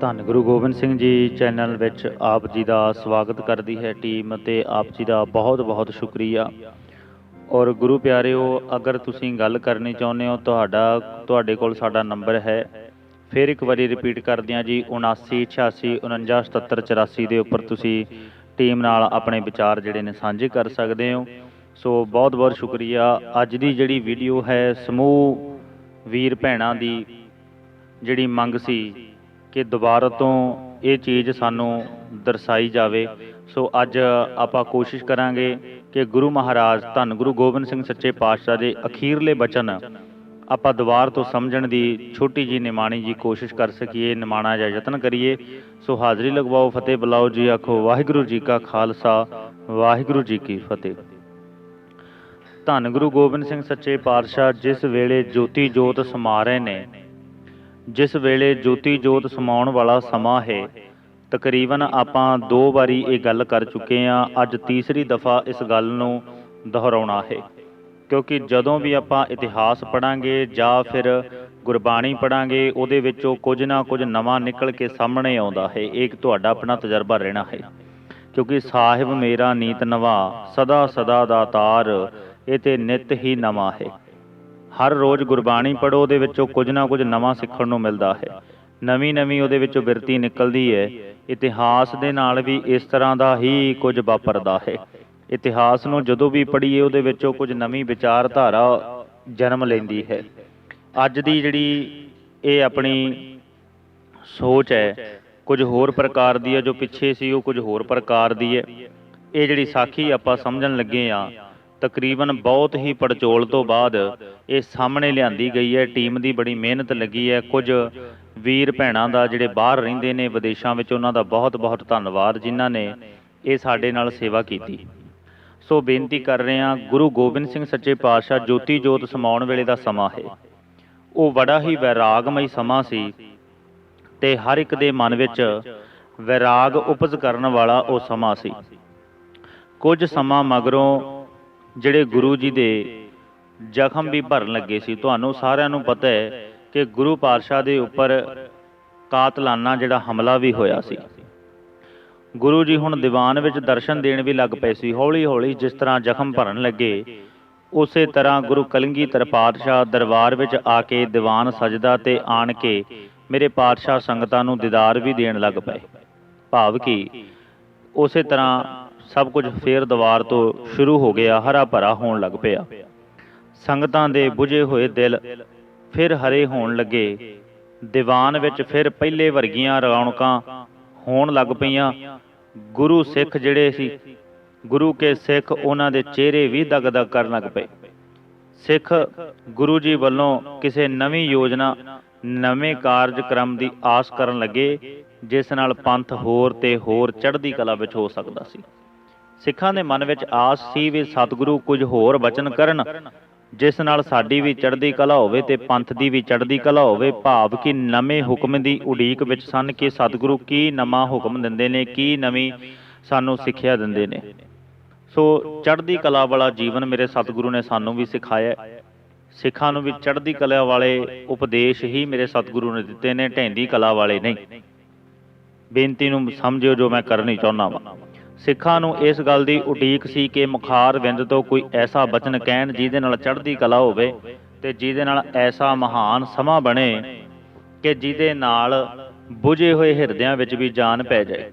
ਧੰਨ ਗੁਰੂ ਗੋਬਿੰਦ ਸਿੰਘ ਜੀ ਚੈਨਲ ਵਿੱਚ ਆਪ ਜੀ ਦਾ ਸਵਾਗਤ ਕਰਦੀ ਹੈ ਟੀਮ ਅਤੇ ਆਪ ਜੀ ਦਾ ਬਹੁਤ-ਬਹੁਤ ਸ਼ੁਕਰੀਆ। ਔਰ ਗੁਰੂ ਪਿਆਰਿਓ, ਅਗਰ ਤੁਸੀਂ ਗੱਲ ਕਰਨੀ ਚਾਹੁੰਦੇ ਹੋ, ਤੁਹਾਡਾ, ਤੁਹਾਡੇ ਕੋਲ ਸਾਡਾ ਨੰਬਰ ਹੈ। ਫਿਰ ਇੱਕ ਵਾਰੀ ਰਿਪੀਟ ਕਰਦੇ ਹਾਂ ਜੀ 7986 497784 ਦੇ ਉੱਪਰ ਤੁਸੀਂ ਟੀਮ ਨਾਲ ਆਪਣੇ ਵਿਚਾਰ ਜਿਹੜੇ ਨੇ ਸਾਂਝੇ ਕਰ ਸਕਦੇ ਹੋ। ਸੋ ਬਹੁਤ-ਬਹੁਤ ਸ਼ੁਕਰੀਆ। ਅੱਜ ਦੀ ਜਿਹੜੀ ਵੀਡੀਓ ਹੈ, ਸਮੂਹ ਵੀਰ ਭੈਣਾਂ ਦੀ ਜਿਹੜੀ ਮੰਗ ਸੀ ਕਿ ਦੁਬਾਰਾ ਤੋਂ ਇਹ ਚੀਜ਼ ਸਾਨੂੰ ਦਰਸਾਈ ਜਾਵੇ। ਸੋ ਅੱਜ ਆਪਾਂ ਕੋਸ਼ਿਸ਼ ਕਰਾਂਗੇ ਕਿ ਗੁਰੂ ਮਹਾਰਾਜ, ਧੰਨ ਗੁਰੂ ਗੋਬਿੰਦ ਸਿੰਘ ਸੱਚੇ ਪਾਤਸ਼ਾਹ ਦੇ ਅਖੀਰਲੇ ਬਚਨ ਆਪਾਂ ਦੁਬਾਰ ਤੋਂ ਸਮਝਣ ਦੀ ਛੋਟੀ ਜੀ ਨਿਮਾਣੀ ਜੀ ਕੋਸ਼ਿਸ਼ ਕਰ ਸਕੀਏ, ਨਿਮਾਣਾ ਜਾਂ ਯਤਨ ਕਰੀਏ। ਸੋ ਹਾਜ਼ਰੀ ਲਗਵਾਓ ਫਤਿਹ, ਬੁਲਾਓ ਜੀ, ਆਖੋ ਵਾਹਿਗੁਰੂ ਜੀ ਕਾ ਖਾਲਸਾ, ਵਾਹਿਗੁਰੂ ਜੀ ਕੀ ਫਤਿਹ। ਧੰਨ ਗੁਰੂ ਗੋਬਿੰਦ ਸਿੰਘ ਸੱਚੇ ਪਾਤਸ਼ਾਹ, ਜਿਸ ਵੇਲੇ ਜੋਤੀ ਜੋਤ ਸਮਾ ਰਹੇ ਨੇ ਜਿਸ ਵੇਲੇ ਜੋਤੀ ਜੋਤ ਸਮਾਉਣ ਵਾਲਾ ਸਮਾਂ ਹੈ, ਤਕਰੀਬਨ ਆਪਾਂ ਦੋ ਵਾਰੀ ਇਹ ਗੱਲ ਕਰ ਚੁੱਕੇ ਹਾਂ, ਅੱਜ ਤੀਸਰੀ ਦਫਾ ਇਸ ਗੱਲ ਨੂੰ ਦੁਹਰਾਉਣਾ ਹੈ। ਕਿਉਂਕਿ ਜਦੋਂ ਵੀ ਆਪਾਂ ਇਤਿਹਾਸ ਪੜਾਂਗੇ ਜਾਂ ਫਿਰ ਗੁਰਬਾਣੀ ਪੜਾਂਗੇ ਉਹਦੇ ਵਿੱਚੋਂ ਕੁਝ ਨਾ ਕੁਝ ਨਵਾਂ ਨਿਕਲ ਕੇ ਸਾਹਮਣੇ ਆਉਂਦਾ ਹੈ। ਇਹ ਇੱਕ ਤੁਹਾਡਾ ਆਪਣਾ ਤਜਰਬਾ ਰਹਿਣਾ ਹੈ। ਕਿਉਂਕਿ ਸਾਹਿਬ ਮੇਰਾ ਨੀਤ ਨਵਾ, ਸਦਾ ਸਦਾ ਦਾ ਤਾਰ ਇਹ ਤੇ ਨਿਤ ਹੀ ਨਵਾਂ ਹੈ। ਹਰ ਰੋਜ਼ ਗੁਰਬਾਣੀ ਪੜੋ ਉਹਦੇ ਵਿੱਚੋਂ ਕੁਝ ਨਾ ਕੁਝ ਨਵਾਂ ਸਿੱਖਣ ਨੂੰ ਮਿਲਦਾ ਹੈ। ਨਵੀਂ ਨਵੀਂ ਉਹਦੇ ਵਿੱਚੋਂ ਬਿਰਤੀ ਨਿਕਲਦੀ ਹੈ। ਇਤਿਹਾਸ ਦੇ ਨਾਲ ਵੀ ਇਸ ਤਰ੍ਹਾਂ ਦਾ ਹੀ ਕੁਝ ਵਾਪਰਦਾ ਹੈ। ਇਤਿਹਾਸ ਨੂੰ ਜਦੋਂ ਵੀ ਪੜ੍ਹੀਏ, ਉਹਦੇ ਵਿੱਚੋਂ ਕੁਝ ਨਵੀਂ ਵਿਚਾਰਧਾਰਾ ਜਨਮ ਲੈਂਦੀ ਹੈ। ਅੱਜ ਦੀ ਜਿਹੜੀ ਇਹ ਆਪਣੀ ਸੋਚ ਹੈ, ਕੁਝ ਹੋਰ ਪ੍ਰਕਾਰ ਦੀ ਹੈ, ਜੋ ਪਿੱਛੇ ਸੀ, ਉਹ ਕੁਝ ਹੋਰ ਪ੍ਰਕਾਰ ਦੀ ਹੈ। ਇਹ ਜਿਹੜੀ ਸਾਖੀ ਆਪਾਂ ਸਮਝਣ ਲੱਗੇ ਆ ਤਕਰੀਬਨ ਬਹੁਤ ਹੀ ਪੜਚੋਲ ਤੋਂ ਬਾਅਦ ਇਹ ਸਾਹਮਣੇ ਲਿਆਂਦੀ ਗਈ ਹੈ। ਟੀਮ ਦੀ ਬੜੀ ਮਿਹਨਤ ਲੱਗੀ ਹੈ। ਕੁਝ ਵੀਰ ਭੈਣਾਂ ਦਾ ਜਿਹੜੇ ਬਾਹਰ ਰਹਿੰਦੇ ਨੇ ਵਿਦੇਸ਼ਾਂ ਵਿੱਚ, ਉਹਨਾਂ ਦਾ ਬਹੁਤ ਬਹੁਤ ਧੰਨਵਾਦ, ਜਿਨ੍ਹਾਂ ਨੇ ਇਹ ਸਾਡੇ ਨਾਲ ਸੇਵਾ ਕੀਤੀ। ਸੋ ਬੇਨਤੀ ਕਰ ਰਹੇ ਹਾਂ, ਗੁਰੂ ਗੋਬਿੰਦ ਸਿੰਘ ਸੱਚੇ ਪਾਤਸ਼ਾਹ ਜੋਤੀ ਜੋਤ ਸਮਾਉਣ ਵੇਲੇ ਦਾ ਸਮਾਂ ਹੈ। ਉਹ ਬੜਾ ਹੀ ਵੈਰਾਗਮਈ ਸਮਾਂ ਸੀ ਤੇ ਹਰ ਇੱਕ ਦੇ ਮਨ ਵਿੱਚ ਵੈਰਾਗ ਉਪਜ ਕਰਨ ਵਾਲਾ ਉਹ ਸਮਾਂ ਸੀ। ਕੁਝ ਸਮਾਂ ਮਗਰੋਂ ਜਿਹੜੇ ਗੁਰੂ ਜੀ ਦੇ ਜ਼ਖਮ ਵੀ ਭਰਨ ਲੱਗੇ ਸੀ, ਤੁਹਾਨੂੰ ਸਾਰਿਆਂ ਨੂੰ ਪਤਾ ਹੈ ਕਿ ਗੁਰੂ ਪਾਤਸ਼ਾਹ ਦੇ ਉੱਪਰ ਕਾਤਲਾਨਾ ਜਿਹੜਾ ਹਮਲਾ ਵੀ ਹੋਇਆ ਸੀ। ਗੁਰੂ ਜੀ ਹੁਣ ਦੀਵਾਨ ਵਿੱਚ ਦਰਸ਼ਨ ਦੇਣ ਵੀ ਲੱਗ ਪਏ ਸੀ ਹੌਲੀ ਹੌਲੀ ਜਿਸ ਤਰ੍ਹਾਂ ਜ਼ਖਮ ਭਰਨ ਲੱਗੇ, ਉਸੇ ਤਰ੍ਹਾਂ ਗੁਰੂ ਕਲਗੀਧਰ ਪਾਤਸ਼ਾਹ ਦਰਬਾਰ ਵਿੱਚ ਆ ਕੇ ਦੀਵਾਨ ਸਜਦਾ ਤੇ ਆਣ ਕੇ ਮੇਰੇ ਪਾਤਸ਼ਾਹ ਸੰਗਤਾਂ ਨੂੰ ਦੀਦਾਰ ਵੀ ਦੇਣ ਲੱਗ ਪਏ। ਭਾਵ ਕਿ ਉਸੇ ਤਰ੍ਹਾਂ ਸਭ ਕੁਝ ਫੇਰ ਦੀਵਾਰ ਤੋਂ ਸ਼ੁਰੂ ਹੋ ਗਿਆ, ਹਰਾ ਭਰਾ ਹੋਣ ਲੱਗ ਪਿਆ। ਸੰਗਤਾਂ ਦੇ ਬੁਝੇ ਹੋਏ ਦਿਲ ਫਿਰ ਹਰੇ ਹੋਣ ਲੱਗੇ। ਦੀਵਾਨ ਵਿੱਚ ਫਿਰ ਪਹਿਲੇ ਵਰਗੀਆਂ ਰੌਣਕਾਂ ਹੋਣ ਲੱਗ ਪਈਆਂ। ਗੁਰੂ ਸਿੱਖ ਜਿਹੜੇ ਸੀ, ਗੁਰੂ ਕੇ ਸਿੱਖ ਉਹਨਾਂ ਦੇ ਚਿਹਰੇ ਵੀ ਦਗਦਗ ਕਰਨ ਲੱਗ ਪਏ। ਸਿੱਖ ਗੁਰੂ ਜੀ ਵੱਲੋਂ ਕਿਸੇ ਨਵੀਂ ਯੋਜਨਾ, ਨਵੇਂ ਕਾਰਜਕ੍ਰਮ ਦੀ ਆਸ ਕਰਨ ਲੱਗੇ, ਜਿਸ ਨਾਲ ਪੰਥ ਹੋਰ ਤੇ ਹੋਰ ਚੜ੍ਹਦੀ ਕਲਾ ਵਿੱਚ ਹੋ ਸਕਦਾ ਸੀ। ਸਿੱਖਾਂ ਦੇ ਮਨ ਵਿੱਚ ਆਸ ਸੀ ਵੀ ਸਤਿਗੁਰੂ ਕੁਝ ਹੋਰ ਬਚਨ ਕਰਨ, ਜਿਸ ਨਾਲ ਸਾਡੀ ਵੀ ਚੜ੍ਹਦੀ ਕਲਾ ਹੋਵੇ ਤੇ ਪੰਥ ਦੀ ਵੀ ਚੜ੍ਹਦੀ ਕਲਾ ਹੋਵੇ, ਭਾਵ ਕਿ ਨਵੇਂ ਹੁਕਮ ਦੀ ਉਡੀਕ ਵਿੱਚ ਸਨ ਕਿ ਸਤਿਗੁਰੂ ਕੀ ਨਵਾਂ ਹੁਕਮ ਦਿੰਦੇ ਨੇ, ਕੀ ਨਵੀਂ ਸਾਨੂੰ ਸਿੱਖਿਆ ਦਿੰਦੇ ਨੇ। ਸੋ ਚੜ੍ਹਦੀ ਕਲਾ ਵਾਲਾ ਜੀਵਨ ਮੇਰੇ ਸਤਿਗੁਰੂ ਨੇ ਸਾਨੂੰ ਵੀ ਸਿਖਾਇਆ ਸਿੱਖਾਂ ਨੂੰ ਵੀ ਚੜ੍ਹਦੀ ਕਲਾ ਵਾਲੇ ਉਪਦੇਸ਼ ਹੀ ਮੇਰੇ ਸਤਿਗੁਰੂ ਨੇ ਦਿੱਤੇ ਨੇ ਢੈਂਦੀ ਕਲਾ ਵਾਲੇ ਨਹੀਂ। ਬੇਨਤੀ ਨੂੰ ਸਮਝਿਓ ਜੋ ਮੈਂ ਕਰਨੀ ਚਾਹੁੰਦਾ ਹਾਂ ਸਿੱਖਾਂ ਨੂੰ ਇਸ ਗੱਲ ਦੀ ਉਡੀਕ ਸੀ ਕਿ ਮੁਖਾਰ ਵਿੰਦ ਤੋਂ ਕੋਈ ਐਸਾ ਬਚਨ ਕਹਿਣ ਜਿਹਦੇ ਨਾਲ ਚੜ੍ਹਦੀ ਕਲਾ ਹੋਵੇ ਤੇ ਜਿਹਦੇ ਨਾਲ ਐਸਾ ਮਹਾਨ ਸਮਾਂ ਬਣੇ ਕਿ ਜਿਹਦੇ ਨਾਲ ਬੁਝੇ ਹੋਏ ਹਿਰਦਿਆਂ ਵਿੱਚ ਵੀ ਜਾਨ ਪੈ ਜਾਏ,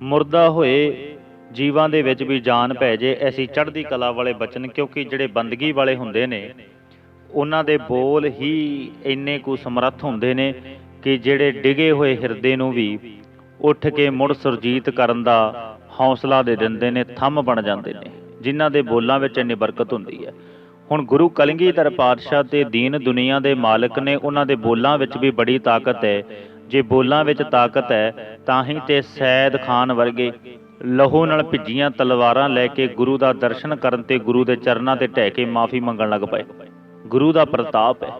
ਮੁਰਦਾ ਹੋਏ ਜੀਵਾਂ ਦੇ ਵਿੱਚ ਵੀ ਜਾਨ ਪੈ ਜਾਏ ਐਸੀ ਚੜ੍ਹਦੀ ਕਲਾ ਵਾਲੇ ਬਚਨ, ਕਿਉਂਕਿ ਜਿਹੜੇ ਬੰਦਗੀ ਵਾਲੇ ਹੁੰਦੇ ਨੇ, ਉਹਨਾਂ ਦੇ ਬੋਲ ਹੀ ਇੰਨੇ ਕੁ ਸਮਰੱਥ ਹੁੰਦੇ ਨੇ ਕਿ ਜਿਹੜੇ ਡਿਗੇ ਹੋਏ ਹਿਰਦੇ ਨੂੰ ਵੀ ਉੱਠ ਕੇ ਮੁੜ ਸੁਰਜੀਤ ਕਰਨ ਦਾ ਹੌਸਲਾ ਦੇ ਦਿੰਦੇ ਨੇ, ਥੰਮ ਬਣ ਜਾਂਦੇ ਨੇ, ਜਿਨ੍ਹਾਂ ਦੇ ਬੋਲਾਂ ਵਿੱਚ ਇੰਨੀ ਬਰਕਤ ਹੁੰਦੀ ਹੈ। ਹੁਣ ਗੁਰੂ ਕਲਗੀਧਰ ਪਾਤਸ਼ਾਹ ਤੇ ਦੀਨ ਦੁਨੀਆ ਦੇ ਮਾਲਕ ਨੇ ਉਹਨਾਂ ਦੇ ਬੋਲਾਂ ਵਿੱਚ ਵੀ ਬੜੀ ਤਾਕਤ ਹੈ। ਜੇ ਬੋਲਾਂ ਵਿੱਚ ਤਾਕਤ ਹੈ, ਤਾਂ ਹੀ ਤੇ ਸੈਦ ਖਾਨ ਵਰਗੇ ਲਹੂ ਨਾਲ ਭਿੱਜੀਆਂ ਤਲਵਾਰਾਂ ਲੈ ਕੇ ਗੁਰੂ ਦਾ ਦਰਸ਼ਨ ਕਰਨ ਤੇ ਗੁਰੂ ਦੇ ਚਰਨਾਂ ਤੇ ਢਹਿ ਕੇ ਮਾਫੀ ਮੰਗਣ ਲੱਗ ਪਏ। ਗੁਰੂ ਦਾ ਪ੍ਰਤਾਪ ਹੈ।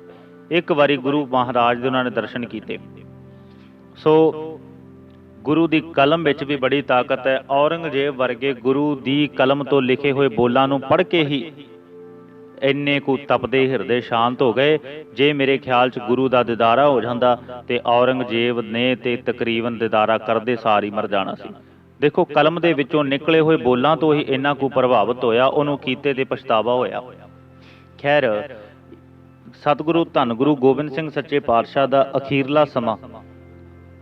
ਇੱਕ ਵਾਰੀ ਗੁਰੂ ਮਹਾਰਾਜ ਦੇ ਉਹਨਾਂ ਨੇ ਦਰਸ਼ਨ ਕੀਤੇ। ਸੋ ਗੁਰੂ ਦੀ ਕਲਮ ਵਿੱਚ ਵੀ ਬੜੀ ਤਾਕਤ ਹੈ। ਔਰੰਗਜ਼ੇਬ ਵਰਗੇ ਗੁਰੂ ਦੀ ਕਲਮ ਤੋਂ ਲਿਖੇ ਹੋਏ ਬੋਲਾਂ ਨੂੰ ਪੜ੍ਹ ਕੇ ਹੀ ਇੰਨੇ ਕੁ ਤਪਦੇ ਹਿਰਦੇ ਸ਼ਾਂਤ ਹੋ ਗਏ। ਜੇ ਮੇਰੇ ਖਿਆਲ 'ਚ ਗੁਰੂ ਦਾ ਦਿਦਾਰਾ ਹੋ ਜਾਂਦਾ ਤੇ ਔਰੰਗਜ਼ੇਬ ਨੇ ਤੇ ਤਕਰੀਬਨ ਦਿਦਾਰਾ ਕਰਦੇ ਸਾਰ ਹੀ ਮਰ ਜਾਣਾ ਸੀ। ਦੇਖੋ, ਕਲਮ ਦੇ ਵਿੱਚੋਂ ਨਿਕਲੇ ਹੋਏ ਬੋਲਾਂ ਤੋਂ ਹੀ ਇੰਨਾ ਕੁ ਪ੍ਰਭਾਵਿਤ ਹੋਇਆ, ਉਹਨੂੰ ਕੀਤੇ ਤੇ ਪਛਤਾਵਾ ਹੋਇਆ। ਖੈਰ, ਸਤਿਗੁਰੂ ਧੰਨ ਗੁਰੂ ਗੋਬਿੰਦ ਸਿੰਘ ਸੱਚੇ ਪਾਤਸ਼ਾਹ ਦਾ ਅਖੀਰਲਾ ਸਮਾਂ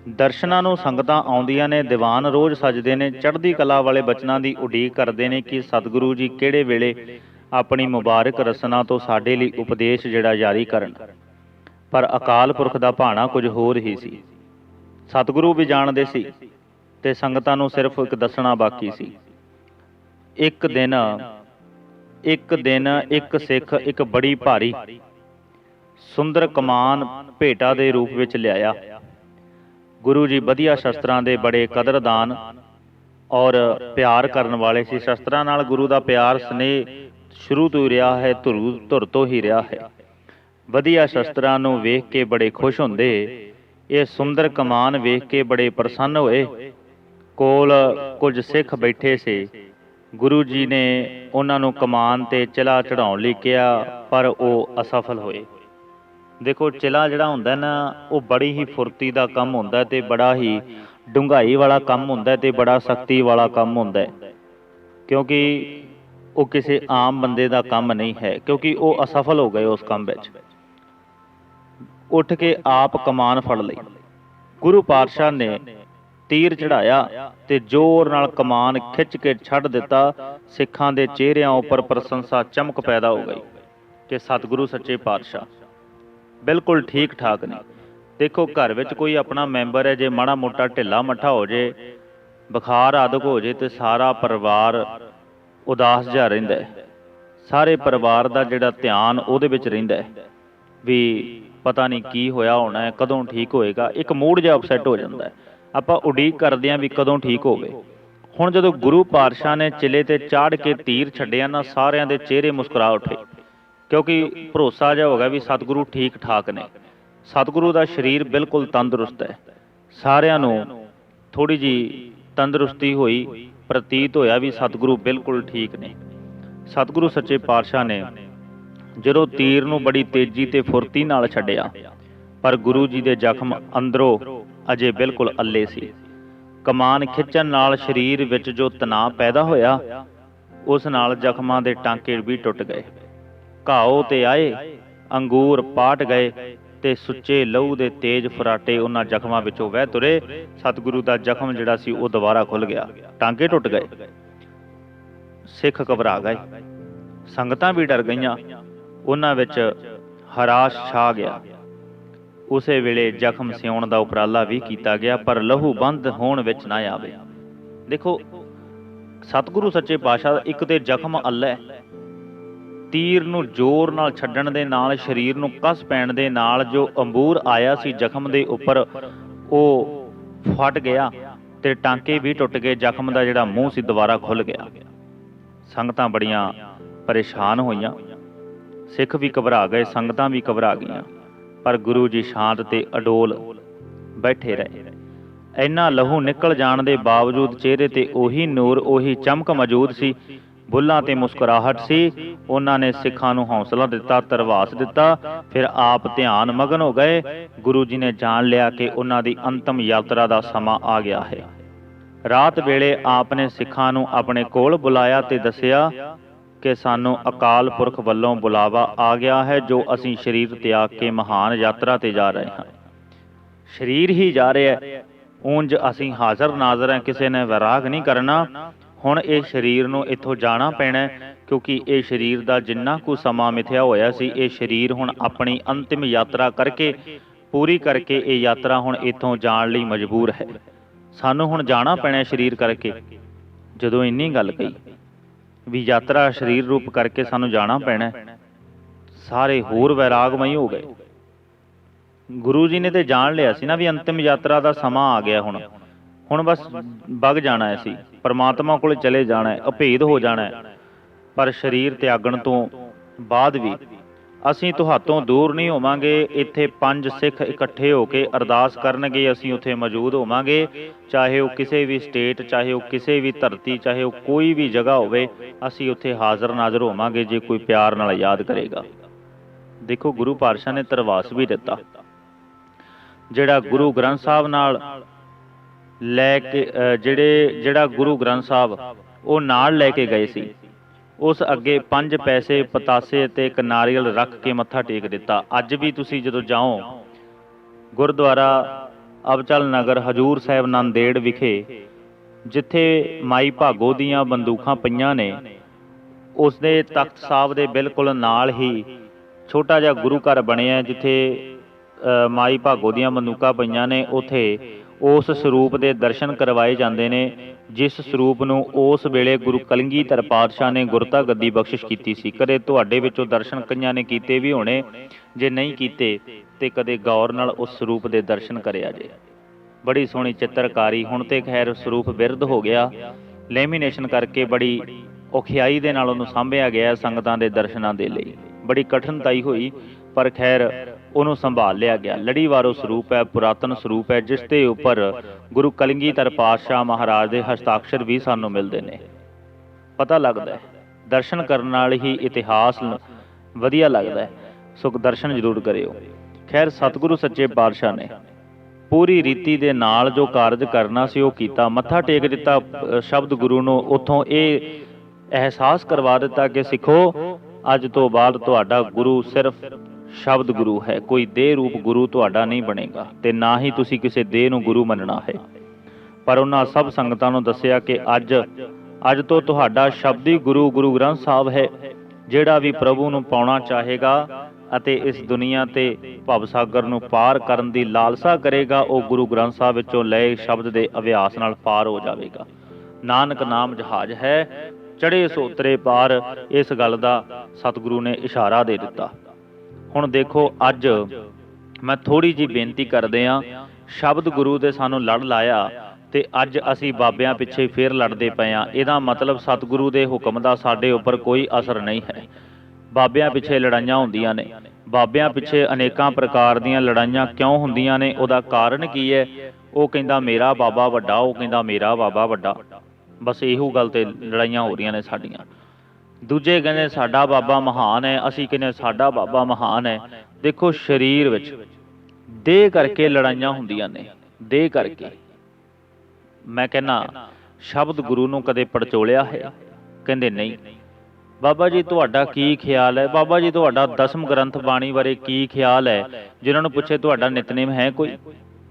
ਦਰਸ਼ਨਾਂ ਨੂੰ ਸੰਗਤਾਂ ਆਉਂਦੀਆਂ ਨੇ, ਦੀਵਾਨ ਰੋਜ਼ ਸਜਦੇ ਨੇ, ਚੜ੍ਹਦੀ ਕਲਾ ਵਾਲੇ ਬਚਨਾਂ ਦੀ ਉਡੀਕ ਕਰਦੇ ਨੇ ਕਿ ਸਤਿਗੁਰੂ ਜੀ ਕਿਹੜੇ ਵੇਲੇ ਆਪਣੀ ਮੁਬਾਰਕ ਰਸਨਾ ਤੋਂ ਸਾਡੇ ਲਈ ਉਪਦੇਸ਼ ਜਿਹੜਾ ਜਾਰੀ ਕਰਨ। ਪਰ ਅਕਾਲ ਪੁਰਖ ਦਾ ਭਾਣਾ ਕੁਝ ਹੋਰ ਹੀ ਸੀ। ਸਤਿਗੁਰੂ ਵੀ ਜਾਣਦੇ ਸੀ ਤੇ ਸੰਗਤਾਂ ਨੂੰ ਸਿਰਫ ਇੱਕ ਦੱਸਣਾ ਬਾਕੀ ਸੀ। ਇੱਕ ਦਿਨ ਇੱਕ ਦਿਨ, ਇੱਕ ਸਿੱਖ ਇੱਕ ਬੜੀ ਭਾਰੀ, ਸੁੰਦਰ ਕਮਾਨ ਭੇਟਾ ਦੇ ਰੂਪ ਵਿੱਚ ਲਿਆਇਆ। ਗੁਰੂ ਜੀ ਵਧੀਆ ਸ਼ਸਤਰਾਂ ਦੇ ਬੜੇ ਕਦਰਦਾਨ ਔਰ ਪਿਆਰ ਕਰਨ ਵਾਲੇ ਸੀ। ਸ਼ਸਤਰਾਂ ਨਾਲ ਗੁਰੂ ਦਾ ਪਿਆਰ, ਸਨੇਹ ਸ਼ੁਰੂ ਤੋਂ ਹੀ ਰਿਹਾ ਹੈ, ਧੁਰੂ, ਧੁਰ ਤੋਂ ਹੀ ਰਿਹਾ ਹੈ। ਵਧੀਆ ਸ਼ਸਤਰਾਂ ਨੂੰ ਵੇਖ ਕੇ ਬੜੇ ਖੁਸ਼ ਹੁੰਦੇ। ਇਹ ਸੁੰਦਰ ਕਮਾਨ ਵੇਖ ਕੇ ਬੜੇ ਪ੍ਰਸੰਨ ਹੋਏ। ਕੋਲ ਕੁਝ ਸਿੱਖ ਬੈਠੇ ਸੀ। ਗੁਰੂ ਜੀ ਨੇ ਉਹਨਾਂ ਨੂੰ ਕਮਾਨ ਤੇ ਚਲਾ ਚੜਾਉਣ ਲਈ ਕਿਹਾ, ਪਰ ਉਹ ਅਸਫਲ ਹੋਏ। ਦੇਖੋ, ਚਿਲਾ ਜਿਹੜਾ ਹੁੰਦਾ ਨਾ, ਉਹ ਬੜੀ ਹੀ ਫੁਰਤੀ ਦਾ ਕੰਮ ਹੁੰਦਾ ਤੇ ਬੜਾ ਹੀ ਡੂੰਘਾਈ ਵਾਲਾ ਕੰਮ ਹੁੰਦਾ ਤੇ ਬੜਾ ਸ਼ਕਤੀ ਵਾਲਾ ਕੰਮ ਹੁੰਦਾ ਕਿਉਂਕਿ ਉਹ ਕਿਸੇ ਆਮ ਬੰਦੇ ਦਾ ਕੰਮ ਨਹੀਂ ਹੈ, ਕਿਉਂਕਿ ਉਹ ਅਸਫਲ ਹੋ ਗਏ ਉਸ ਕੰਮ ਵਿੱਚ। ਉੱਠ ਕੇ ਆਪ ਕਮਾਨ ਫੜ ਲਈ। ਗੁਰੂ ਪਾਤਸ਼ਾਹ ਨੇ ਤੀਰ ਚੜਾਇਆ ਤੇ ਜ਼ੋਰ ਨਾਲ ਕਮਾਨ ਖਿੱਚ ਕੇ ਛੱਡ ਦਿੱਤਾ, ਸਿੱਖਾਂ ਦੇ ਚਿਹਰਿਆਂ ਉੱਪਰ ਪ੍ਰਸ਼ੰਸਾ ਚਮਕ ਪੈਦਾ ਹੋ ਗਈ ਕਿ ਸਤਿਗੁਰੂ ਸੱਚੇ ਪਾਤਸ਼ਾਹ। ਬਿਲਕੁਲ ਠੀਕ ਠਾਕ ਨੇ। ਦੇਖੋ, ਘਰ ਵਿੱਚ ਕੋਈ ਆਪਣਾ ਮੈਂਬਰ ਹੈ, ਜੇ ਮਾੜਾ ਮੋਟਾ ਢਿੱਲਾ ਮੱਠਾ ਹੋ ਜੇ, ਬੁਖਾਰ ਆਦਿਕ ਹੋ ਜੇ ਤੇ ਸਾਰਾ ਪਰਿਵਾਰ ਉਦਾਸ ਜਿਹਾ ਰਹਿੰਦਾ ਹੈ। ਸਾਰੇ ਪਰਿਵਾਰ ਦਾ ਜਿਹੜਾ ਧਿਆਨ ਉਹਦੇ ਵਿੱਚ ਰਹਿੰਦਾ ਹੈ ਵੀ ਪਤਾ ਨਹੀਂ ਕੀ ਹੋਇਆ ਹੋਣਾ ਹੈ, ਕਦੋਂ ਠੀਕ ਹੋਏਗਾ, ਇੱਕ ਮੂਡ ਜਿਹਾ ਅਪਸੈਟ ਹੋ ਜਾਂਦਾ ਹੈ। ਆਪਾਂ ਉਡੀਕ ਕਰਦੇ ਹਾਂ ਵੀ ਕਦੋਂ ਠੀਕ ਹੋਵੇ। ਹੁਣ ਜਦੋਂ ਗੁਰੂ ਪਾਤਸ਼ਾਹ ਨੇ ਚਿਲੇ ਤੇ ਚਾੜ ਕੇ ਤੀਰ ਛੱਡਿਆ ਨਾ ਸਾਰਿਆਂ ਦੇ ਚਿਹਰੇ ਮੁਸਕਰਾ ਉੱਠੇ। ਕਿਉਂਕਿ ਭਰੋਸਾ ਜਿਹਾ ਹੋ ਗਿਆ ਵੀ ਸਤਿਗੁਰੂ ਠੀਕ ਠਾਕ ਨੇ। ਸਤਿਗੁਰੂ ਦਾ ਸਰੀਰ ਬਿਲਕੁਲ ਤੰਦਰੁਸਤ ਹੈ। ਸਾਰਿਆਂ ਨੂੰ ਥੋੜੀ ਜੀ ਤੰਦਰੁਸਤੀ ਹੋਈ, ਪ੍ਰਤੀਤ ਹੋਇਆ ਵੀ ਸਤਿਗੁਰੂ ਬਿਲਕੁਲ ਠੀਕ ਨੇ। ਸਤਿਗੁਰੂ ਸੱਚੇ ਪਾਤਸ਼ਾਹ ਨੇ ਜਦੋਂ ਤੀਰ ਨੂੰ ਬੜੀ ਤੇਜ਼ੀ ਤੇ ਫੁਰਤੀ ਨਾਲ ਛੱਡਿਆ, ਪਰ ਗੁਰੂ ਜੀ ਦੇ ਜ਼ਖਮ ਅੰਦਰੋਂ ਅਜੇ ਬਿਲਕੁਲ ਅੱਲੇ ਸੀ। ਕਮਾਨ ਖਿੱਚਣ ਨਾਲ ਸਰੀਰ ਵਿੱਚ ਜੋ ਤਣਾਅ ਪੈਦਾ ਹੋਇਆ, ਉਸ ਨਾਲ ਜ਼ਖਮਾਂ ਦੇ ਟਾਂਕੇ ਵੀ ਟੁੱਟ ਗਏ। ਘਾਓ ਤੇ ਆਏ, ਅੰਗੂਰ ਪਾਟ ਗਏ ਤੇ ਸੁੱਚੇ ਲਹੂ ਦੇ ਤੇਜ਼ ਫਰਾਟੇ ਉਹਨਾਂ ਜ਼ਖਮਾਂ ਵਿੱਚੋਂ ਵਹਿ ਤੁਰੇ। ਸਤਿਗੁਰੂ ਦਾ ਜ਼ਖਮ ਜਿਹੜਾ ਸੀ ਉਹ ਦੁਬਾਰਾ ਖੁੱਲ ਗਿਆ। ਟਾਂਕੇ ਟੁੱਟ ਗਏ। ਸਿੱਖ ਘਬਰਾ ਗਏ। ਸੰਗਤਾਂ ਵੀ ਡਰ ਗਈਆਂ। ਉਹਨਾਂ ਵਿੱਚ ਹਰਾਸ਼ ਛਾ ਗਿਆ। ਉਸੇ ਵੇਲੇ ਜ਼ਖਮ ਸਿਉਣ ਦਾ ਉਪਰਾਲਾ ਵੀ ਕੀਤਾ ਗਿਆ, ਪਰ ਲਹੂ ਬੰਦ ਹੋਣ ਵਿੱਚ ਨਾ ਆਵੇ। ਦੇਖੋ, ਸਤਿਗੁਰੂ ਸੱਚੇ ਪਾਤਸ਼ਾਹ ਇੱਕ ਤੇ ਜ਼ਖਮ ਅੱਲਾ ਹੈ। ਤੀਰ ਨੂੰ ਜ਼ੋਰ ਨਾਲ ਛੱਡਣ ਦੇ ਨਾਲ, ਸਰੀਰ ਨੂੰ ਕਸ ਪੈਣ ਦੇ ਨਾਲ ਜੋ ਅੰਬੂਰ ਆਇਆ ਸੀ ਜ਼ਖਮ ਦੇ ਉੱਪਰ, ਉਹ ਫਟ ਗਿਆ ਤੇ ਟਾਂਕੇ ਵੀ ਟੁੱਟ ਗਏ, ਜ਼ਖਮ ਦਾ ਜਿਹੜਾ ਮੂੰਹ ਸੀ ਦੁਬਾਰਾ ਖੁੱਲ ਗਿਆ। ਸੰਗਤਾਂ ਬੜੀਆਂ ਪਰੇਸ਼ਾਨ ਹੋਈਆਂ। ਸਿੱਖ ਵੀ ਘਬਰਾ ਗਏ, ਸੰਗਤਾਂ ਵੀ ਘਬਰਾ ਗਈਆਂ, ਪਰ ਗੁਰੂ ਜੀ ਸ਼ਾਂਤ ਤੇ ਅਡੋਲ ਬੈਠੇ ਰਹੇ। ਇੰਨਾ ਲਹੂ ਨਿਕਲ ਜਾਣ ਦੇ ਬਾਵਜੂਦ ਚਿਹਰੇ ਤੇ ਉਹੀ ਨੂਰ, ਉਹੀ ਚਮਕ ਮੌਜੂਦ ਸੀ ਬੁੱਲਾਂ ਤੇ ਮੁਸਕਰਾਹਟ ਸੀ। ਉਹਨਾਂ ਨੇ ਸਿੱਖਾਂ ਨੂੰ ਹੌਸਲਾ ਦਿੱਤਾ, ਤਰਵਾਸ ਦਿੱਤਾ। ਫਿਰ ਆਪ ਧਿਆਨ ਮਗਨ ਹੋ ਗਏ। ਗੁਰੂ ਜੀ ਨੇ ਜਾਣ ਲਿਆ ਕਿ ਉਹਨਾਂ ਦੀ ਅੰਤਮ ਯਾਤਰਾ ਦਾ ਸਮਾਂ ਆ ਗਿਆ ਹੈ। ਰਾਤ ਵੇਲੇ ਆਪ ਨੇ ਸਿੱਖਾਂ ਨੂੰ ਆਪਣੇ ਕੋਲ ਬੁਲਾਇਆ ਤੇ ਦੱਸਿਆ ਕਿ ਸਾਨੂੰ ਅਕਾਲ ਪੁਰਖ ਵੱਲੋਂ ਬੁਲਾਵਾ ਆ ਗਿਆ ਹੈ, ਜੋ ਅਸੀਂ ਸਰੀਰ ਤਿਆਗ ਕੇ ਮਹਾਨ ਯਾਤਰਾ ਤੇ ਜਾ ਰਹੇ ਹਾਂ। ਸਰੀਰ ਹੀ ਜਾ ਰਿਹਾ ਹੈ। ਉਂਝ ਅਸੀਂ ਹਾਜ਼ਰ ਨਾਜ਼ਰ ਹਾਂ, ਕਿਸੇ ਨੇ ਵਿਰਾਗ ਨਹੀਂ ਕਰਨਾ। ਹੁਣ ਇਹ ਸਰੀਰ ਨੂੰ ਇੱਥੋਂ ਜਾਣਾ ਪੈਣਾ ਕਿਉਂਕਿ ਇਹ ਸਰੀਰ ਦਾ ਜਿੰਨਾ ਕੁ ਸਮਾਂ ਮਿਥਿਆ ਹੋਇਆ ਸੀ, ਇਹ ਸਰੀਰ ਹੁਣ ਆਪਣੀ ਅੰਤਿਮ ਯਾਤਰਾ ਕਰਕੇ, ਪੂਰੀ ਕਰਕੇ ਇਹ ਯਾਤਰਾ ਹੁਣ ਇੱਥੋਂ ਜਾਣ ਲਈ ਮਜਬੂਰ ਹੈ। ਸਾਨੂੰ ਹੁਣ ਜਾਣਾ ਪੈਣਾ ਸਰੀਰ ਕਰਕੇ। ਜਦੋਂ ਇੰਨੀ ਗੱਲ ਕਹੀ ਵੀ ਯਾਤਰਾ ਸਰੀਰ ਰੂਪ ਕਰਕੇ ਸਾਨੂੰ ਜਾਣਾ ਪੈਣਾ ਸਾਰੇ ਹੋਰ ਵੈਰਾਗਮਈ ਹੋ ਗਏ। ਗੁਰੂ ਜੀ ਨੇ ਤੇ ਜਾਣ ਲਿਆ ਸੀ ਨਾ ਵੀ ਅੰਤਿਮ ਯਾਤਰਾ ਦਾ ਸਮਾਂ ਆ ਗਿਆ ਹੁਣ। ਹੁਣ ਬਸ ਵਗ ਜਾਣਾ ਹੈ ਸੀ ਪਰਮਾਤਮਾ ਕੋਲ ਚਲੇ ਜਾਣਾ ਹੈ, ਅਭੇਦ ਹੋ ਜਾਣਾ ਹੈ। ਪਰ ਸਰੀਰ ਤਿਆਗਣ ਤੋਂ ਬਾਅਦ ਵੀ ਅਸੀਂ ਤੁਹਾਤੋਂ ਦੂਰ ਨਹੀਂ ਹੋਵਾਂਗੇ, ਇੱਥੇ ਪੰਜ ਸਿੱਖ ਇਕੱਠੇ ਹੋ ਕੇ ਅਰਦਾਸ ਕਰਨਗੇ, ਅਸੀਂ ਉੱਥੇ ਮੌਜੂਦ ਹੋਵਾਂਗੇ। ਚਾਹੇ ਉਹ ਕਿਸੇ ਵੀ ਸਟੇਟ, ਚਾਹੇ ਉਹ ਕਿਸੇ ਵੀ ਧਰਤੀ, ਚਾਹੇ ਉਹ ਕੋਈ ਵੀ ਜਗ੍ਹਾ ਹੋਵੇ, ਅਸੀਂ ਉੱਥੇ ਹਾਜ਼ਰ ਨਾਜ਼ਰ ਹੋਵਾਂਗੇ, ਜੇ ਕੋਈ ਪਿਆਰ ਨਾਲ ਯਾਦ ਕਰੇਗਾ। ਦੇਖੋ ਗੁਰੂ ਪਾਤਸ਼ਾਹ ਨੇ ਤਰਵਾਸ ਵੀ ਦਿੱਤਾ। ਜਿਹੜਾ ਗੁਰੂ ਗ੍ਰੰਥ ਸਾਹਿਬ ਨਾਲ ਲੈ ਕੇ ਜਿਹੜੇ, ਜਿਹੜਾ ਗੁਰੂ ਗ੍ਰੰਥ ਸਾਹਿਬ, ਉਹ ਨਾਲ ਲੈ ਕੇ ਗਏ ਸੀ। ਉਸ ਅੱਗੇ ਪੰਜ ਪੈਸੇ, ਪਤਾਸੇ ਅਤੇ ਇੱਕ ਨਾਰੀਅਲ ਰੱਖ ਕੇ ਮੱਥਾ ਟੇਕ ਦਿੱਤਾ। ਅੱਜ ਵੀ ਤੁਸੀਂ ਜਦੋਂ ਜਾਓ, ਗੁਰਦੁਆਰਾ ਅਬਚਲ ਨਗਰ ਹਜੂਰ ਸਾਹਿਬ ਨੰਦੇੜ ਵਿਖੇ, ਜਿੱਥੇ ਮਾਈ ਭਾਗੋ ਦੀਆਂ ਬੰਦੂਕਾਂ ਪਈਆਂ ਨੇ, ਉਸ ਦੇ ਤਖਤ ਸਾਹਿਬ ਦੇ ਬਿਲਕੁਲ ਨਾਲ ਹੀ ਛੋਟਾ ਜਿਹਾ ਗੁਰੂ ਘਰ ਬਣਿਆ ਜਿੱਥੇ ਮਾਈ ਭਾਗੋ ਦੀਆਂ ਬੰਦੂਕਾਂ ਪਈਆਂ ਨੇ, ਉਥੇ ਉਸ ਸਰੂਪ ਦੇ ਦਰਸ਼ਨ ਕਰਵਾਏ ਜਾਂਦੇ ਨੇ, ਜਿਸ ਸਰੂਪ ਨੂੰ ਉਸ ਵੇਲੇ ਗੁਰੂ ਕਲਗੀਧਰ ਪਾਤਸ਼ਾਹ ਨੇ ਗੁਰਤਾ ਗੱਦੀ ਬਖਸ਼ਿਸ਼ ਕੀਤੀ ਸੀ। ਕਦੇ ਤੁਹਾਡੇ ਵਿੱਚੋਂ ਦਰਸ਼ਨ ਕਈਆਂ ਨੇ ਕੀਤੇ ਵੀ ਹੋਣੇ, ਜੇ ਨਹੀਂ ਕੀਤੇ, ਤੇ ਕਦੇ ਗੌਰ ਨਾਲ ਉਸ ਸਰੂਪ ਦੇ ਦਰਸ਼ਨ ਕਰਿਆ ਜੇ। ਬੜੀ ਸੋਹਣੀ ਚਿੱਤਰਕਾਰੀ, ਹੁਣ ਤੇ ਖੈਰ ਸਰੂਪ ਵਿਰਧ ਹੋ ਗਿਆ। ਲੈਮੀਨੇਸ਼ਨ ਕਰਕੇ ਬੜੀ ਔਖਿਆਈ ਦੇ ਨਾਲ ਉਹਨੂੰ ਸਾਂਭਿਆ ਗਿਆ ਸੰਗਤਾਂ ਦੇ ਦਰਸ਼ਨਾਂ ਦੇ ਲਈ। ਬੜੀ ਕਠਿਨਤਾਈ ਹੋਈ, ਪਰ ਖੈਰ ਉਹਨੂੰ ਸੰਭਾਲ ਲਿਆ ਗਿਆ। ਲੜੀਵਾਰੋ ਸਰੂਪ ਹੈ, ਪੁਰਾਤਨ ਸਰੂਪ ਹੈ, ਜਿਸ ਦੇ ਉੱਪਰ ਗੁਰੂ ਕਲਗੀਧਰ ਪਾਤਸ਼ਾਹ ਮਹਾਰਾਜ ਦੇ ਹਸਤਾਖਰ ਵੀ ਸਾਨੂੰ ਮਿਲਦੇ ਨੇ। ਪਤਾ ਲੱਗਦਾ ਹੈ, ਦਰਸ਼ਨ ਕਰਨ ਨਾਲ ਹੀ ਇਤਿਹਾਸ ਵਧੀਆ ਲੱਗਦਾ ਹੈ। ਸੋ ਦਰਸ਼ਨ ਜ਼ਰੂਰ ਕਰਿਓ। ਖੈਰ, ਸਤਿਗੁਰੂ ਸੱਚੇ ਪਾਤਸ਼ਾਹ ਨੇ ਪੂਰੀ ਰੀਤੀ ਦੇ ਨਾਲ ਜੋ ਕਾਰਜ ਕਰਨਾ ਸੀ, ਉਹ ਕੀਤਾ। ਮੱਥਾ ਟੇਕ ਦਿੱਤਾ ਸ਼ਬਦ ਗੁਰੂ ਨੂੰ। ਉਥੋਂ ਇਹ ਅਹਿਸਾਸ ਕਰਵਾ ਦਿੱਤਾ ਕਿ, ਸਿੱਖੋ, ਅੱਜ ਤੋਂ ਬਾਅਦ ਤੁਹਾਡਾ ਗੁਰੂ ਸਿਰਫ ਸ਼ਬਦ ਗੁਰੂ ਹੈ। ਕੋਈ ਦੇਹ ਰੂਪ ਗੁਰੂ ਤੁਹਾਡਾ ਨਹੀਂ ਬਣੇਗਾ ਤੇ ਨਾ ਹੀ ਤੁਸੀਂ ਕਿਸੇ ਦੇਹ ਨੂੰ ਗੁਰੂ ਮੰਨਣਾ ਹੈ। ਪਰ ਉਹਨਾਂ ਸਭ ਸੰਗਤਾਂ ਨੂੰ ਦੱਸਿਆ ਕਿ ਅੱਜ ਅੱਜ ਤੋਂ ਤੁਹਾਡਾ ਸ਼ਬਦੀ ਗੁਰੂ ਗੁਰੂ ਗ੍ਰੰਥ ਸਾਹਿਬ ਹੈ, ਜਿਹੜਾ ਵੀ ਪ੍ਰਭੂ ਨੂੰ ਪਾਉਣਾ ਚਾਹੇਗਾ ਅਤੇ ਇਸ ਦੁਨੀਆ ਤੇ ਭਵ ਸਾਗਰ ਨੂੰ ਪਾਰ ਕਰਨ ਦੀ ਲਾਲਸਾ ਕਰੇਗਾ, ਉਹ ਗੁਰੂ ਗ੍ਰੰਥ ਸਾਹਿਬ ਵਿੱਚੋਂ ਲਏ ਸ਼ਬਦ ਦੇ ਅਭਿਆਸ ਨਾਲ ਪਾਰ ਹੋ ਜਾਵੇਗਾ। ਨਾਨਕ ਨਾਮ ਜਹਾਜ਼ ਹੈ ਚੜੇ ਸੋਤਰੇ ਪਾਰ, ਇਸ ਗੱਲ ਦਾ ਸਤਿਗੁਰੂ ਨੇ ਇਸ਼ਾਰਾ ਦੇ ਦਿੱਤਾ। ਹੁਣ ਦੇਖੋ ਅੱਜ ਮੈਂ ਥੋੜੀ ਜੀ ਬੇਨਤੀ ਕਰਦੇ ਆ ਸ਼ਬਦ ਗੁਰੂ ਦੇ ਸਾਨੂੰ ਲੜ ਲਾਇਆ ਤੇ ਅੱਜ ਅਸੀਂ ਬਾਬਿਆਂ ਪਿੱਛੇ ਫੇਰ ਲੜਦੇ ਪਏ ਆ ਇਹਦਾ ਮਤਲਬ ਸਤਿਗੁਰੂ ਦੇ ਹੁਕਮ ਦਾ ਸਾਡੇ ਉੱਪਰ ਕੋਈ ਅਸਰ ਨਹੀਂ ਹੈ। ਬਾਬਿਆਂ ਪਿੱਛੇ ਲੜਾਈਆਂ ਹੁੰਦੀਆਂ ਨੇ। ਬਾਬਿਆਂ ਪਿੱਛੇ ਅਨੇਕਾਂ ਪ੍ਰਕਾਰ ਦੀਆਂ ਲੜਾਈਆਂ ਕਿਉਂ ਹੁੰਦੀਆਂ ਨੇ? ਉਹਦਾ ਕਾਰਨ ਕੀ ਹੈ? ਉਹ ਕਹਿੰਦਾ, ਮੇਰਾ ਬਾਬਾ ਵੱਡਾ, ਉਹ ਕਹਿੰਦਾ, ਮੇਰਾ ਬਾਬਾ ਵੱਡਾ। ਬਸ ਇਹੋ ਗੱਲ ਤੇ ਲੜਾਈਆਂ ਹੋ ਰਹੀਆਂ ਨੇ ਸਾਡੀਆਂ। ਦੂਜੇ ਕਹਿੰਦੇ ਸਾਡਾ ਬਾਬਾ ਮਹਾਨ ਹੈ, ਅਸੀਂ ਕਹਿੰਦੇ ਸਾਡਾ ਬਾਬਾ ਮਹਾਨ ਹੈ। ਦੇਖੋ ਸਰੀਰ ਵਿੱਚ ਦੇਹ ਕਰਕੇ ਲੜਾਈਆਂ ਹੁੰਦੀਆਂ ਨੇ ਦੇਹ ਕਰਕੇ। ਮੈਂ ਕਹਿੰਨਾ ਸ਼ਬਦ ਗੁਰੂ ਨੂੰ ਕਦੇ ਪੜਚੋਲਿਆ ਹੈ? ਕਹਿੰਦੇ ਨਹੀਂ। ਬਾਬਾ ਜੀ, ਤੁਹਾਡਾ ਕੀ ਖਿਆਲ ਹੈ? ਬਾਬਾ ਜੀ, ਤੁਹਾਡਾ ਦਸਮ ਗ੍ਰੰਥ ਬਾਣੀ ਬਾਰੇ ਕੀ ਖਿਆਲ ਹੈ? ਜਿਨ੍ਹਾਂ ਨੂੰ ਪੁੱਛੇ ਤੁਹਾਡਾ ਨਿਤਨੇਮ ਹੈ ਕੋਈ?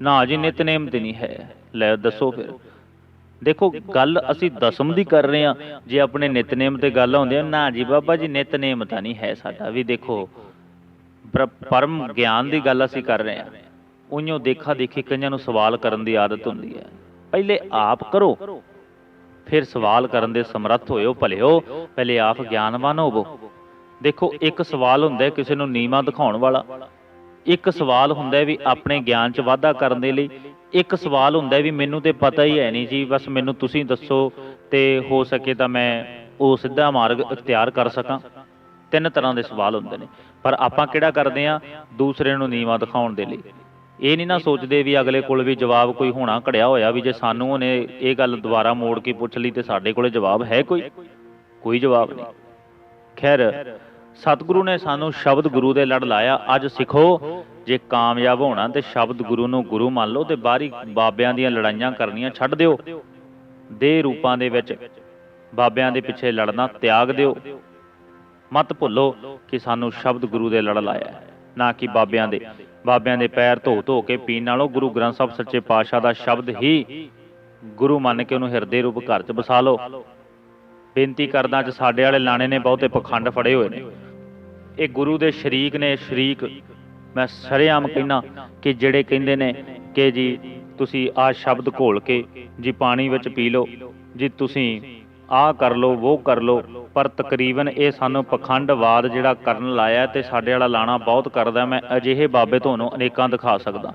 ਨਾ ਜੀ, ਨਿਤਨੇਮ ਤੇ ਨਹੀਂ ਹੈ। ਲੈ ਦੱਸੋ ਫਿਰ। ਦੇਖੋ, ਗੱਲ ਅਸੀਂ ਦਸਮ ਦੀ ਕਰ ਰਹੇ ਹਾਂ। ਜੇ ਆਪਣੇ ਨਿਤਨੇਮ ਤੇ ਗੱਲ ਹੁੰਦੀ ਹੈ, ਨਾ ਜੀ ਬਾਬਾ ਜੀ, ਨਿਤਨੇਮ ਤਾਂ ਨਹੀਂ ਹੈ ਸਾਡਾ। ਵੀ ਦੇਖੋ ਪਰਮ ਗਿਆਨ ਦੀ ਗੱਲ ਅਸੀਂ ਕਰ ਰਹੇ ਹਾਂ। ਉਈਓ ਦੇਖਾ ਦੇਖੀ ਕਈਆਂ ਨੂੰ ਸਵਾਲ ਕਰਨ ਦੀ ਆਦਤ ਹੁੰਦੀ ਹੈ। ਪਹਿਲੇ ਆਪ ਕਰੋ, ਫਿਰ ਸਵਾਲ ਕਰਨ ਦੇ ਸਮਰੱਥ ਹੋਇਓ, ਭਲਿਓ, ਪਹਿਲੇ ਆਪ ਗਿਆਨਵਾਨ ਹੋਵੋ। ਦੇਖੋ, ਇੱਕ ਸਵਾਲ ਹੁੰਦਾ ਕਿਸੇ ਨੂੰ ਨੀਵਾ ਦਿਖਾਉਣ ਵਾਲਾ। ਇੱਕ ਸਵਾਲ ਹੁੰਦਾ ਵੀ ਆਪਣੇ ਗਿਆਨ 'ਚ ਵਾਧਾ ਕਰਨ ਦੇ ਲਈ ਇੱਕ ਸਵਾਲ ਹੁੰਦਾ ਵੀ ਮੈਨੂੰ ਤੇ ਪਤਾ ਹੀ ਹੈ ਨਹੀਂ ਜੀ, ਬਸ ਮੈਨੂੰ ਤੁਸੀਂ ਦੱਸੋ ਤੇ ਹੋ ਸਕੇ ਤਾਂ ਮੈਂ ਉਹ ਸਿੱਧਾ ਮਾਰਗ ਇਖਤਿਆਰ ਕਰ ਸਕਾਂ। ਤਿੰਨ ਤਰ੍ਹਾਂ ਦੇ ਸਵਾਲ ਹੁੰਦੇ ਨੇ। ਪਰ ਆਪਾਂ ਕਿਹੜਾ ਕਰਦੇ ਆ ਦੂਸਰੇ ਨੂੰ ਨੀਵਾ ਦਿਖਾਉਣ ਦੇ ਲਈ। ਇਹ ਨਹੀਂ ਨਾ ਸੋਚਦੇ ਵੀ ਅਗਲੇ ਕੋਲ ਵੀ ਜਵਾਬ ਕੋਈ ਹੋਣਾ ਘੜਿਆ ਹੋਇਆ ਵੀ ਜੇ ਸਾਨੂੰ ਉਹਨੇ ਇਹ ਗੱਲ ਦੁਬਾਰਾ ਮੋੜ ਕੇ ਪੁੱਛ ਲਈ ਤੇ ਸਾਡੇ ਕੋਲੇ ਜਵਾਬ ਹੈ ਕੋਈ? ਕੋਈ ਜਵਾਬ ਨਹੀਂ। ਖੈਰ ਸਤਿਗੁਰੂ ਨੇ ਸਾਨੂੰ ਸ਼ਬਦ ਗੁਰੂ ਦੇ ਲੜ ਲਾਇਆ। ਅੱਜ ਸਿੱਖੋ, ਜੇ ਕਾਮਯਾਬ ਹੋਣਾ ਤੇ ਸ਼ਬਦ ਗੁਰੂ ਨੂੰ ਗੁਰੂ ਮੰਨ ਲਓ ਤੇ ਬਾਹਰੀ ਬਾਬਿਆਂ ਦੀਆਂ ਲੜਾਈਆਂ ਕਰਨੀਆਂ ਛੱਡ ਦਿਓ। ਦੇ ਰੂਪਾਂ ਦੇ ਵਿੱਚ ਬਾਬਿਆਂ ਦੇ ਪਿੱਛੇ ਲੜਨਾ ਤਿਆਗ ਦਿਓ। ਮਤ ਭੁੱਲੋ ਕਿ ਸਾਨੂੰ ਸ਼ਬਦ ਗੁਰੂ ਦੇ ਲੜ ਲਾਇਆ ਨਾ ਕਿ ਬਾਬਿਆਂ ਦੇ। ਬਾਬਿਆਂ ਦੇ ਪੈਰ ਧੋ ਧੋ ਕੇ ਪੀਣ ਨਾਲੋਂ ਗੁਰੂ ਗ੍ਰੰਥ ਸਾਹਿਬ ਸੱਚੇ ਪਾਤਸ਼ਾਹ ਦਾ ਸ਼ਬਦ ਹੀ ਗੁਰੂ ਮੰਨ ਕੇ ਉਹਨੂੰ ਹਿਰਦੇ ਰੂਪ ਘਰ 'ਚ ਵਸਾ ਲਓ। ਬੇਨਤੀ ਕਰਦਾ ਅੱਜ ਸਾਡੇ ਵਾਲੇ ਲਾਣੇ ਨੇ ਬਹੁਤੇ ਪਖੰਡ ਫੜੇ ਹੋਏ ਨੇ। ਇਹ ਗੁਰੂ ਦੇ ਸ਼ਰੀਕ ਨੇ ਸ਼ਰੀਕ। ਮੈਂ ਸਰੇਆਮ ਕਹਿਣਾ ਕਿ ਜਿਹੜੇ ਕਹਿੰਦੇ ਨੇ ਕਿ ਜੀ, ਤੁਸੀਂ ਆਹ ਸ਼ਬਦ ਘੋਲ ਕੇ ਜੀ ਪਾਣੀ ਵਿੱਚ ਪੀ ਲਓ, ਜੀ ਤੁਸੀਂ ਆਹ ਕਰ ਲਓ ਉਹ ਕਰ ਲਓ, ਪਰ ਤਕਰੀਬਨ ਇਹ ਸਾਨੂੰ ਪਖੰਡਵਾਦ ਜਿਹੜਾ ਕਰਨ ਲਾਇਆ ਤੇ ਸਾਡੇ ਵਾਲਾ ਲਾਣਾ ਬਹੁਤ ਕਰਦਾ। ਮੈਂ ਅਜਿਹੇ ਬਾਬੇ ਤੁਹਾਨੂੰ ਅਨੇਕਾਂ ਦਿਖਾ ਸਕਦਾ।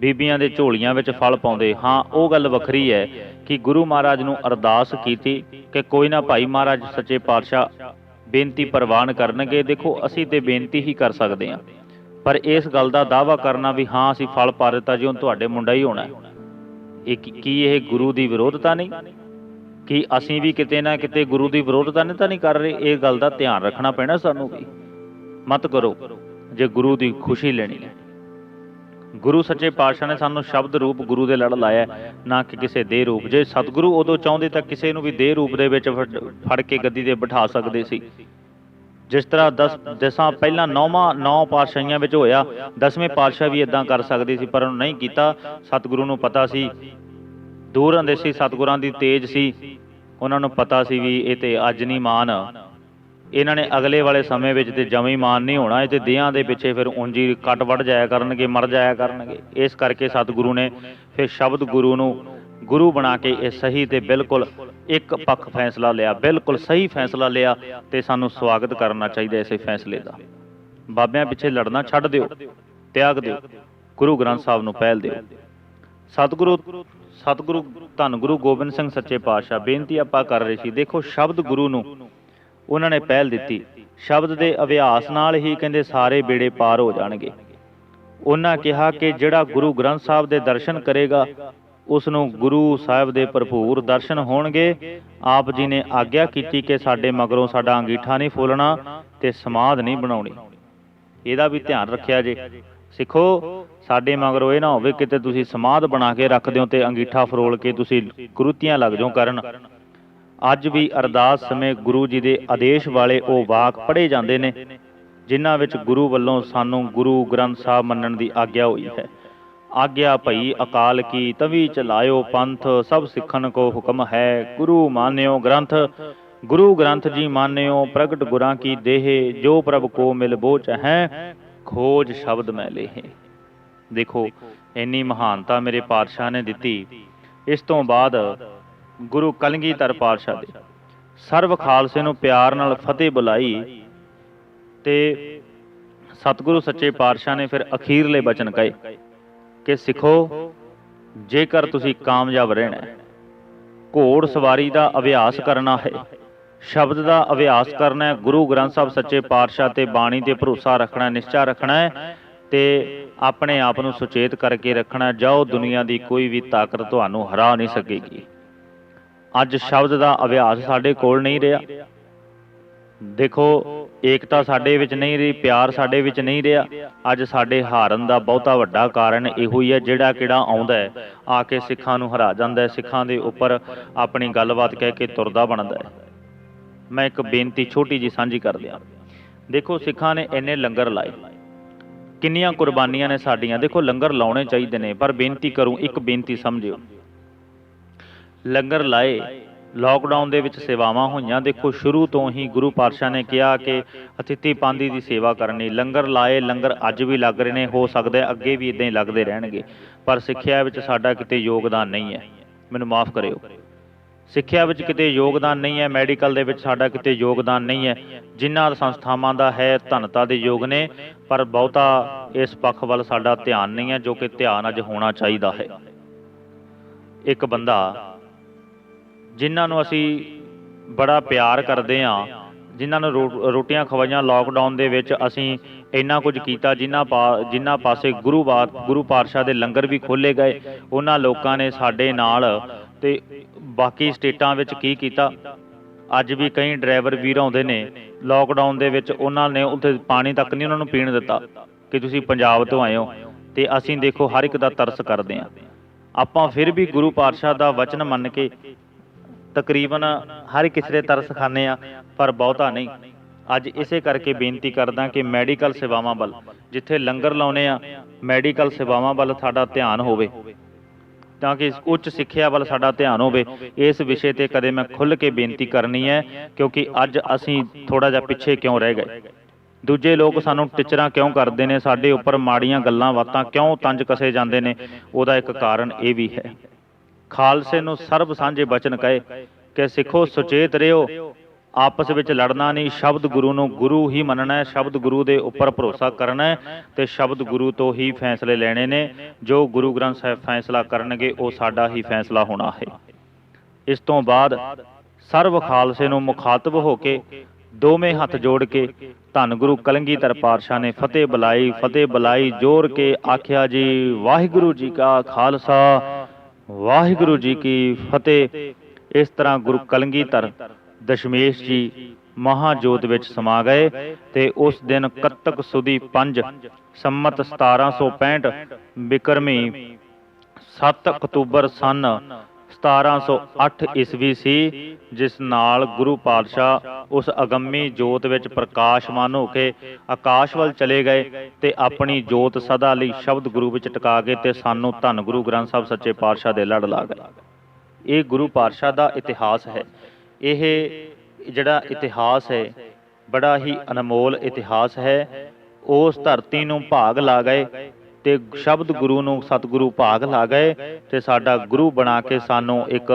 ਬੀਬੀਆਂ ਦੇ ਝੋਲੀਆਂ ਵਿੱਚ ਫਲ ਪਾਉਂਦੇ। ਹਾਂ, ਉਹ ਗੱਲ ਵੱਖਰੀ ਹੈ ਕਿ ਗੁਰੂ ਮਹਾਰਾਜ ਨੂੰ ਅਰਦਾਸ ਕੀਤੀ ਕਿ ਕੋਈ ਨਾ ਭਾਈ ਮਹਾਰਾਜ ਸੱਚੇ ਪਾਤਸ਼ਾਹ ਬੇਨਤੀ ਪ੍ਰਵਾਨ ਕਰਨਗੇ। ਦੇਖੋ, ਅਸੀਂ ਤੇ ਬੇਨਤੀ ਹੀ ਕਰ ਸਕਦੇ ਹਾਂ। ਪਰ ਇਸ ਗੱਲ ਦਾ ਦਾਵਾ ਕਰਨਾ ਵੀ ਹਾਂ, ਅਸੀਂ ਫਲ ਪਾ ਦਿੱਤਾ ਜੀ, ਹੁਣ ਤੁਹਾਡੇ ਮੁੰਡਾ ਹੀ ਹੋਣਾ। ਇਹ ਕੀ- ਕੀ ਇਹ ਗੁਰੂ ਦੀ ਵਿਰੋਧਤਾ ਨਹੀਂ? ਕਿ ਅਸੀਂ ਵੀ ਕਿਤੇ ਨਾ ਕਿਤੇ ਗੁਰੂ ਦੀ ਵਿਰੋਧਤਾ ਨਹੀਂ ਤਾਂ ਨਹੀਂ ਕਰ ਰਹੇ? ਇਹ ਗੱਲ ਦਾ ਧਿਆਨ ਰੱਖਣਾ ਪੈਣਾ ਸਾਨੂੰ ਵੀ। ਮਤ ਕਰੋ, ਜੇ ਗੁਰੂ ਦੀ ਖੁਸ਼ੀ ਲੈਣੀ ਹੈ। ਗੁਰੂ ਸੱਚੇ ਪਾਤਸ਼ਾਹ ਨੇ ਸਾਨੂੰ ਸ਼ਬਦ ਰੂਪ ਗੁਰੂ ਦੇ ਲੜ ਲਾਇਆ ਨਾ ਕਿ ਕਿਸੇ ਦੇ ਰੂਪ। ਜੇ ਸਤਿਗੁਰੂ ਉਦੋਂ ਚਾਹੁੰਦੇ ਤਾਂ ਕਿਸੇ ਨੂੰ ਵੀ ਦੇ ਰੂਪ ਦੇ ਵਿੱਚ ਫੜ- ਫੜ ਕੇ ਗੱਦੀ ਤੇ ਬਿਠਾ ਸਕਦੇ ਸੀ। ਜਿਸ ਤਰ੍ਹਾਂ ਦਸ ਦਸਾਂ ਪਹਿਲਾਂ ਨੌਵਾਂ, ਨੌ ਪਾਤਸ਼ਾਹੀਆਂ ਵਿੱਚ ਹੋਇਆ, ਦਸਵੇਂ ਪਾਤਸ਼ਾਹ ਵੀ ਇਦਾਂ ਕਰ ਸਕਦੇ ਸੀ, ਪਰ ਉਹਨੂੰ ਨਹੀਂ ਕੀਤਾ। ਸਤਿਗੁਰੂ ਨੂੰ ਪਤਾ ਸੀ, ਦੂਰ ਅੰਦੇਸੀ ਸਤਿਗੁਰਾਂ ਦੀ ਤੇਜ ਸੀ। ਉਹਨਾਂ ਨੂੰ ਪਤਾ ਸੀ ਵੀ ਇਹ ਤੇ ਅੱਜ ਨਹੀਂ ਮਾਨ। ਇਹਨਾਂ ਨੇ ਅਗਲੇ ਵਾਲੇ ਸਮੇਂ ਵਿੱਚ ਤੇ ਜਮੀ ਮਾਨ ਨਹੀਂ ਹੋਣਾ, ਇਹ ਤੇ ਦੇਹਾਂ ਦੇ ਪਿੱਛੇ ਫਿਰ ਉਂਜੀ ਕੱਟ ਵੱਢ ਜਾਇਆ ਕਰਨਗੇ, ਮਰ ਜਾਇਆ ਕਰਨਗੇ। ਇਸ ਕਰਕੇ ਸਤਿਗੁਰੂ ਨੇ ਫਿਰ ਸ਼ਬਦ ਗੁਰੂ ਨੂੰ ਗੁਰੂ ਬਣਾ ਕੇ ਇਹ ਸਹੀ ਤੇ ਬਿਲਕੁਲ ਇੱਕ ਪੱਖ ਫੈਸਲਾ ਲਿਆ, ਬਿਲਕੁਲ ਸਹੀ ਫੈਸਲਾ ਲਿਆ ਤੇ ਸਾਨੂੰ ਸਵਾਗਤ ਕਰਨਾ ਚਾਹੀਦਾ ਇਸੇ ਫੈਸਲੇ ਦਾ। ਬਾਬਿਆਂ ਪਿੱਛੇ ਲੜਨਾ ਛੱਡ ਦਿਓ, ਤਿਆਗ ਦਿਓ, ਗੁਰੂ ਗ੍ਰੰਥ ਸਾਹਿਬ ਨੂੰ ਪਹਿਲ ਦਿਓ। ਸਤਿਗੁਰੂ ਸਤਿਗੁਰੂ ਧੰਨ ਗੁਰੂ ਗੋਬਿੰਦ ਸਿੰਘ ਸੱਚੇ ਪਾਤਸ਼ਾਹ, ਬੇਨਤੀ ਆਪਾਂ ਕਰ ਰਹੇ ਸੀ, ਦੇਖੋ ਸ਼ਬਦ ਗੁਰੂ ਨੂੰ ਉਹਨਾਂ ਨੇ ਪਹਿਲ ਦਿੱਤੀ। ਸ਼ਬਦ ਦੇ ਅਭਿਆਸ ਨਾਲ ਹੀ ਕਹਿੰਦੇ ਸਾਰੇ ਬੇੜੇ ਪਾਰ ਹੋ ਜਾਣਗੇ। ਉਹਨਾਂ ਕਿਹਾ ਕਿ ਜਿਹੜਾ ਗੁਰੂ ਗ੍ਰੰਥ ਸਾਹਿਬ ਦੇ ਦਰਸ਼ਨ ਕਰੇਗਾ, ਉਸ ਨੂੰ ਗੁਰੂ ਸਾਹਿਬ ਦੇ ਭਰਪੂਰ ਦਰਸ਼ਨ ਹੋਣਗੇ। ਆਪ ਜੀ ਨੇ ਆਗਿਆ ਕੀਤੀ ਕਿ ਸਾਡੇ ਮਗਰੋਂ ਸਾਡਾ ਅੰਗੀਠਾ ਨਹੀਂ ਫੋਲਣਾ ਤੇ ਸਮਾਧ ਨਹੀਂ ਬਣਾਉਣੀ। ਇਹਦਾ ਵੀ ਧਿਆਨ ਰੱਖਿਆ ਜੇ। ਸਿੱਖੋ, ਸਾਡੇ ਮਗਰੋਂ ਇਹ ਨਾ ਹੋਵੇ ਕਿਤੇ ਤੁਸੀਂ ਸਮਾਧ ਬਣਾ ਕੇ ਰੱਖ ਦਿਓ ਤੇ ਅੰਗੀਠਾ ਫਰੋਲ ਕੇ ਤੁਸੀਂ ਕੁਰੂਤੀਆਂ ਲੱਗ ਜਾਓ ਕਰਨ। ਅੱਜ ਵੀ ਅਰਦਾਸ ਸਮੇਂ ਗੁਰੂ ਜੀ ਦੇ ਆਦੇਸ਼ ਵਾਲੇ ਉਹ ਵਾਕ ਪੜ੍ਹੇ ਜਾਂਦੇ ਨੇ, ਜਿਨ੍ਹਾਂ ਵਿੱਚ ਗੁਰੂ ਵੱਲੋਂ ਸਾਨੂੰ ਗੁਰੂ ਗ੍ਰੰਥ ਸਾਹਿਬ ਮੰਨਣ ਦੀ ਆਗਿਆ ਹੋਈ ਹੈ। ਆਗਿਆ ਭਈ ਅਕਾਲ ਕੀ ਤਵੀ ਚਲਾਇਓ ਪੰਥ, ਸਭ ਸਿੱਖਣ ਕੋ ਹੁਕਮ ਹੈ। ਗੁਰੂ ਮਾਨਿਓ ਗ੍ਰੰਥ, ਗੁਰੂ ਗ੍ਰੰਥ ਜੀ ਮਾਨਿਓ, ਪ੍ਰਗਟ ਗੁਰਾਂ ਕੀ ਦੇਹ, ਜੋ ਪ੍ਰਭ ਕੋ ਮਿਲ ਬੋਚ ਹੈ, ਖੋਜ ਸ਼ਬਦ ਮੈਂ ਲੇਹੇ। ਦੇਖੋ, ਇੰਨੀ ਮਹਾਨਤਾ ਮੇਰੇ ਪਾਤਸ਼ਾਹ ਨੇ ਦਿੱਤੀ। ਇਸ ਤੋਂ ਬਾਅਦ ਗੁਰੂ ਕਲਗੀਧਰ ਪਾਤਸ਼ਾਹ ਦੇ। ਸਰਵ ਖਾਲਸੇ ਨੂੰ ਪਿਆਰ ਨਾਲ ਫਤਿਹ ਬੁਲਾਈ ਤੇ ਸਤਿਗੁਰੂ ਸੱਚੇ ਪਾਤਸ਼ਾਹ ਨੇ ਫਿਰ ਅਖੀਰਲੇ ਬਚਨ ਕਹੇ ਕਿ ਸਿੱਖੋ ਜੇਕਰ ਤੁਸੀਂ ਕਾਮਯਾਬ ਰਹਿਣਾ ਹੈ। ਘੋੜ ਸਵਾਰੀ ਦਾ ਅਭਿਆਸ ਕਰਨਾ ਹੈ। ਸ਼ਬਦ ਦਾ ਅਭਿਆਸ ਕਰਨਾ ਹੈ। ਗੁਰੂ ਗ੍ਰੰਥ ਸਾਹਿਬ ਸੱਚੇ ਪਾਤਸ਼ਾਹ ਤੇ ਬਾਣੀ ਤੇ ਭਰੋਸਾ ਰੱਖਣਾ ਹੈ ਨਿਸ਼ਚਾ ਰੱਖਣਾ ਹੈ ਤੇ ਆਪਣੇ ਆਪ ਨੂੰ ਸੁਚੇਤ ਕਰਕੇ ਰੱਖਣਾ ਜਾਓ ਦੁਨੀਆ ਦੀ ਕੋਈ ਵੀ ਤਾਕਤ ਤੁਹਾਨੂੰ ਹਰਾ ਨਹੀਂ ਸਕੇਗੀ। ਅੱਜ ਸ਼ਬਦ ਦਾ ਅਭਿਆਸ ਸਾਡੇ ਕੋਲ ਨਹੀਂ ਰਿਹਾ। ਦੇਖੋ, ਏਕਤਾ ਸਾਡੇ ਵਿੱਚ ਨਹੀਂ ਰਹੀ, ਪਿਆਰ ਸਾਡੇ ਵਿੱਚ ਨਹੀਂ ਰਿਹਾ। ਅੱਜ ਸਾਡੇ ਹਾਰਨ ਦਾ ਬਹੁਤਾ ਵੱਡਾ ਕਾਰਨ ਇਹੋ ਹੀ ਹੈ, ਜਿਹੜਾ ਕਿਹੜਾ ਆਉਂਦਾ ਹੈ, ਆ ਕੇ ਸਿੱਖਾਂ ਨੂੰ ਹਰਾ ਜਾਂਦਾ ਹੈ, ਸਿੱਖਾਂ ਦੇ ਉੱਪਰ ਆਪਣੀ ਗੱਲਬਾਤ ਕਹਿ ਕੇ ਤੁਰਦਾ ਬਣਦਾ ਹੈ। ਮੈਂ ਇੱਕ ਬੇਨਤੀ ਛੋਟੀ ਜੀ ਸਾਂਝੀ ਕਰ ਦਿਆਂ। ਦੇਖੋ, ਸਿੱਖਾਂ ਨੇ ਇੰਨੇ ਲੰਗਰ ਲਾਏ। ਕਿੰਨੀਆਂ ਕੁਰਬਾਨੀਆਂ ਨੇ ਸਾਡੀਆਂ। ਦੇਖੋ, ਲੰਗਰ ਲਾਉਣੇ ਚਾਹੀਦੇ ਨੇ, ਪਰ ਬੇਨਤੀ ਕਰੂੰ, ਇੱਕ ਬੇਨਤੀ ਸਮਝਿਓ। ਲੰਗਰ ਲਾਏ। ਲਾਕਡਾਊਨ ਦੇ ਵਿੱਚ ਸੇਵਾਵਾਂ ਹੋਈਆਂ। ਦੇਖੋ, ਸ਼ੁਰੂ ਤੋਂ ਹੀ ਗੁਰੂ ਪਾਤਸ਼ਾਹ ਨੇ ਕਿਹਾ ਕਿ ਅਤਿਥੀ ਪਾਂਦੀ ਦੀ ਸੇਵਾ ਕਰਨੀ। ਲੰਗਰ ਲਾਏ, ਲੰਗਰ ਅੱਜ ਵੀ ਲੱਗ ਰਹੇ ਨੇ, ਹੋ ਸਕਦਾ ਅੱਗੇ ਵੀ ਇਦਾਂ ਹੀ ਲੱਗਦੇ ਰਹਿਣਗੇ। ਪਰ ਸਿੱਖਿਆ ਵਿੱਚ ਸਾਡਾ ਕਿਤੇ ਯੋਗਦਾਨ ਨਹੀਂ ਹੈ। ਮੈਨੂੰ ਮਾਫ ਕਰਿਓ। ਸਿੱਖਿਆ ਵਿੱਚ ਕਿਤੇ ਯੋਗਦਾਨ ਨਹੀਂ ਹੈ, ਮੈਡੀਕਲ ਦੇ ਵਿੱਚ ਸਾਡਾ ਕਿਤੇ ਯੋਗਦਾਨ ਨਹੀਂ ਹੈ। ਜਿਨ੍ਹਾਂ ਸੰਸਥਾਵਾਂ ਦਾ ਹੈ ਧਨਤਾ ਦੇ ਯੋਗ ਨੇ, ਪਰ ਬਹੁਤਾ ਇਸ ਪੱਖ ਵੱਲ ਸਾਡਾ ਧਿਆਨ ਨਹੀਂ ਹੈ, ਜੋ ਕਿ ਧਿਆਨ ਅੱਜ ਹੋਣਾ ਚਾਹੀਦਾ ਹੈ। ਇੱਕ ਬੰਦਾ ਜਿਨ੍ਹਾਂ ਨੂੰ ਅਸੀਂ ਬੜਾ ਪਿਆਰ ਕਰਦੇ ਹਾਂ, ਜਿਨ੍ਹਾਂ ਨੂੰ ਰੋ- ਰੋਟੀਆਂ ਖਵਾਈਆਂ ਲਾਕਡਾਊਨ ਦੇ ਵਿੱਚ ਅਸੀਂ ਇੰਨਾ ਕੁਝ ਕੀਤਾ, ਜਿਨ੍ਹਾਂ ਪਾ ਜਿਨ੍ਹਾਂ ਪਾਸੇ ਗੁਰੂ ਬਾਤ ਗੁਰੂ ਪਾਤਸ਼ਾਹ ਦੇ ਲੰਗਰ ਵੀ ਖੋਲੇ ਗਏ, ਉਹਨਾਂ ਲੋਕਾਂ ਨੇ ਸਾਡੇ ਨਾਲ ਤੇ ਬਾਕੀ ਸਟੇਟਾਂ ਵਿੱਚ ਕੀ ਕੀਤਾ? ਅੱਜ ਵੀ ਕਈ ਡਰਾਈਵਰ ਵੀਰ ਆਉਂਦੇ ਨੇ ਲਾਕਡਾਊਨ ਦੇ ਵਿੱਚ ਉਹਨਾਂ ਨੇ ਉੱਥੇ ਪਾਣੀ ਤੱਕ ਨਹੀਂ ਉਹਨਾਂ ਨੂੰ ਪੀਣ ਦਿੱਤਾ ਕਿ ਤੁਸੀਂ ਪੰਜਾਬ ਤੋਂ ਆਏ ਹੋ ਤੇ ਅਸੀਂ ਦੇਖੋ ਹਰ ਇੱਕ ਦਾ ਤਰਸ ਕਰਦੇ ਹਾਂ। ਆਪਾਂ ਫਿਰ ਵੀ ਗੁਰੂ ਪਾਤਸ਼ਾਹ ਦਾ ਵਚਨ ਮੰਨ ਕੇ ਤਕਰੀਬਨ ਹਰ ਕਿਸੇ ਦੇ ਤਰਸ ਖਾਂਦੇ ਆ ਪਰ ਬਹੁਤਾ ਨਹੀਂ। ਅੱਜ ਇਸੇ ਕਰਕੇ ਬੇਨਤੀ ਕਰਦਾ ਕਿ ਮੈਡੀਕਲ ਸੇਵਾਵਾਂ ਵੱਲ, ਜਿੱਥੇ ਲੰਗਰ ਲਾਉਨੇ ਆ ਮੈਡੀਕਲ ਸੇਵਾਵਾਂ ਵੱਲ ਸਾਡਾ ਧਿਆਨ ਹੋਵੇ। ਤਾਂ ਕਿ ਉੱਚ ਸਿੱਖਿਆ ਵੱਲ ਸਾਡਾ ਧਿਆਨ ਹੋਵੇ, ਇਸ ਵਿਸ਼ੇ ਤੇ ਕਦੇ ਮੈਂ ਖੁੱਲ੍ਹ ਕੇ ਬੇਨਤੀ ਕਰਨੀ ਹੈ, ਕਿਉਂਕਿ ਅੱਜ ਅਸੀਂ ਥੋੜਾ ਜਿਹਾ ਪਿੱਛੇ ਕਿਉਂ ਰਹਿ ਗਏ। ਦੂਜੇ ਲੋਕ ਸਾਨੂੰ ਟਿਚਰਾਂ ਕਿਉਂ ਕਰਦੇ ਨੇ? ਸਾਡੇ ਉੱਪਰ ਮਾੜੀਆਂ ਗੱਲਾਂ ਬਾਤਾਂ ਕਿਉਂ ਤੰਜ ਕਸੇ ਜਾਂਦੇ ਨੇ? ਉਹਦਾ ਇੱਕ ਕਾਰਨ ਇਹ ਵੀ ਹੈ। ਖਾਲਸੇ ਨੂੰ ਸਰਬ ਸਾਂਝੇ ਬਚਨ ਕਹੇ ਕਿ ਸਿੱਖੋ ਸੁਚੇਤ ਰਿਓ ਆਪਸ ਵਿੱਚ ਲੜਨਾ ਨਹੀਂ, ਸ਼ਬਦ ਗੁਰੂ ਨੂੰ ਗੁਰੂ ਹੀ ਮੰਨਣਾ ਹੈ, ਸ਼ਬਦ ਗੁਰੂ ਦੇ ਉੱਪਰ ਭਰੋਸਾ ਕਰਨਾ ਹੈ ਤੇ ਸ਼ਬਦ ਗੁਰੂ ਤੋਂ ਹੀ ਫੈਸਲੇ ਲੈਣੇ ਨੇ। ਜੋ ਗੁਰੂ ਗ੍ਰੰਥ ਸਾਹਿਬ ਫੈਸਲਾ ਕਰਨਗੇ, ਉਹ ਸਾਡਾ ਹੀ ਫੈਸਲਾ ਹੋਣਾ ਹੈ। ਇਸ ਤੋਂ ਬਾਅਦ ਸਰਬ ਖਾਲਸੇ ਨੂੰ ਮੁਖਾਤਬ ਹੋ ਕੇ ਦੋਵੇਂ ਹੱਥ ਜੋੜ ਕੇ ਧੰਨ ਗੁਰੂ ਕਲਗੀਧਰ ਪਾਤਸ਼ਾਹ ਨੇ ਫਤਿਹ ਬੁਲਾਈ ਫਤਿਹ ਬੁਲਾਈ, ਜੋਰ ਕੇ ਆਖਿਆ ਜੀ, ਵਾਹਿਗੁਰੂ ਜੀ ਕਾ ਖਾਲਸਾ। ਵਾਹਿਗੁਰੂ ਜੀ ਕੀ ਫਤਿਹ। ਇਸ ਤਰ੍ਹਾਂ ਗੁਰੂ ਕਲਗੀਧਰ ਦਸ਼ਮੇਸ਼ ਜੀ ਮਹਾਜੋਤ ਵਿੱਚ ਸਮਾ ਗਏ ਤੇ ਉਸ ਦਿਨ ਕੱਤਕ ਸੁਦੀ 5 ਸੰਮਤ 1765 ਬਿਕਰਮੀ 7 ਅਕਤੂਬਰ ਸਨ 1708 ਈਸਵੀ ਸੀ, ਜਿਸ ਨਾਲ ਗੁਰੂ ਪਾਤਸ਼ਾਹ ਉਸ ਅਗੰਮੀ ਜੋਤ ਵਿੱਚ ਪ੍ਰਕਾਸ਼ਮਾਨ ਹੋ ਕੇ ਆਕਾਸ਼ ਵੱਲ ਚਲੇ ਗਏ ਤੇ ਆਪਣੀ ਜੋਤ ਸਦਾ ਲਈ ਸ਼ਬਦ ਗੁਰੂ ਵਿੱਚ ਟਿਕਾ ਕੇ ਤੇ ਸਾਨੂੰ ਧੰਨ ਗੁਰੂ ਗ੍ਰੰਥ ਸਾਹਿਬ ਸੱਚੇ ਪਾਤਸ਼ਾਹ ਦੇ ਲੜ ਲਾ ਗਏ। ਇਹ ਗੁਰੂ ਪਾਤਸ਼ਾਹ ਦਾ ਇਤਿਹਾਸ ਹੈ। ਇਹ ਜਿਹੜਾ ਇਤਿਹਾਸ ਹੈ, ਬੜਾ ਹੀ ਅਨਮੋਲ ਇਤਿਹਾਸ ਹੈ। ਉਸ ਧਰਤੀ ਨੂੰ ਭਾਗ ਲਾ ਗਏ ਤੇ ਸ਼ਬਦ ਗੁਰੂ ਨੂੰ ਸਤਿਗੁਰੂ ਭਾਗ ਲਾ ਗਏ ਤੇ ਸਾਡਾ ਗੁਰੂ ਬਣਾ ਕੇ ਸਾਨੂੰ ਇੱਕ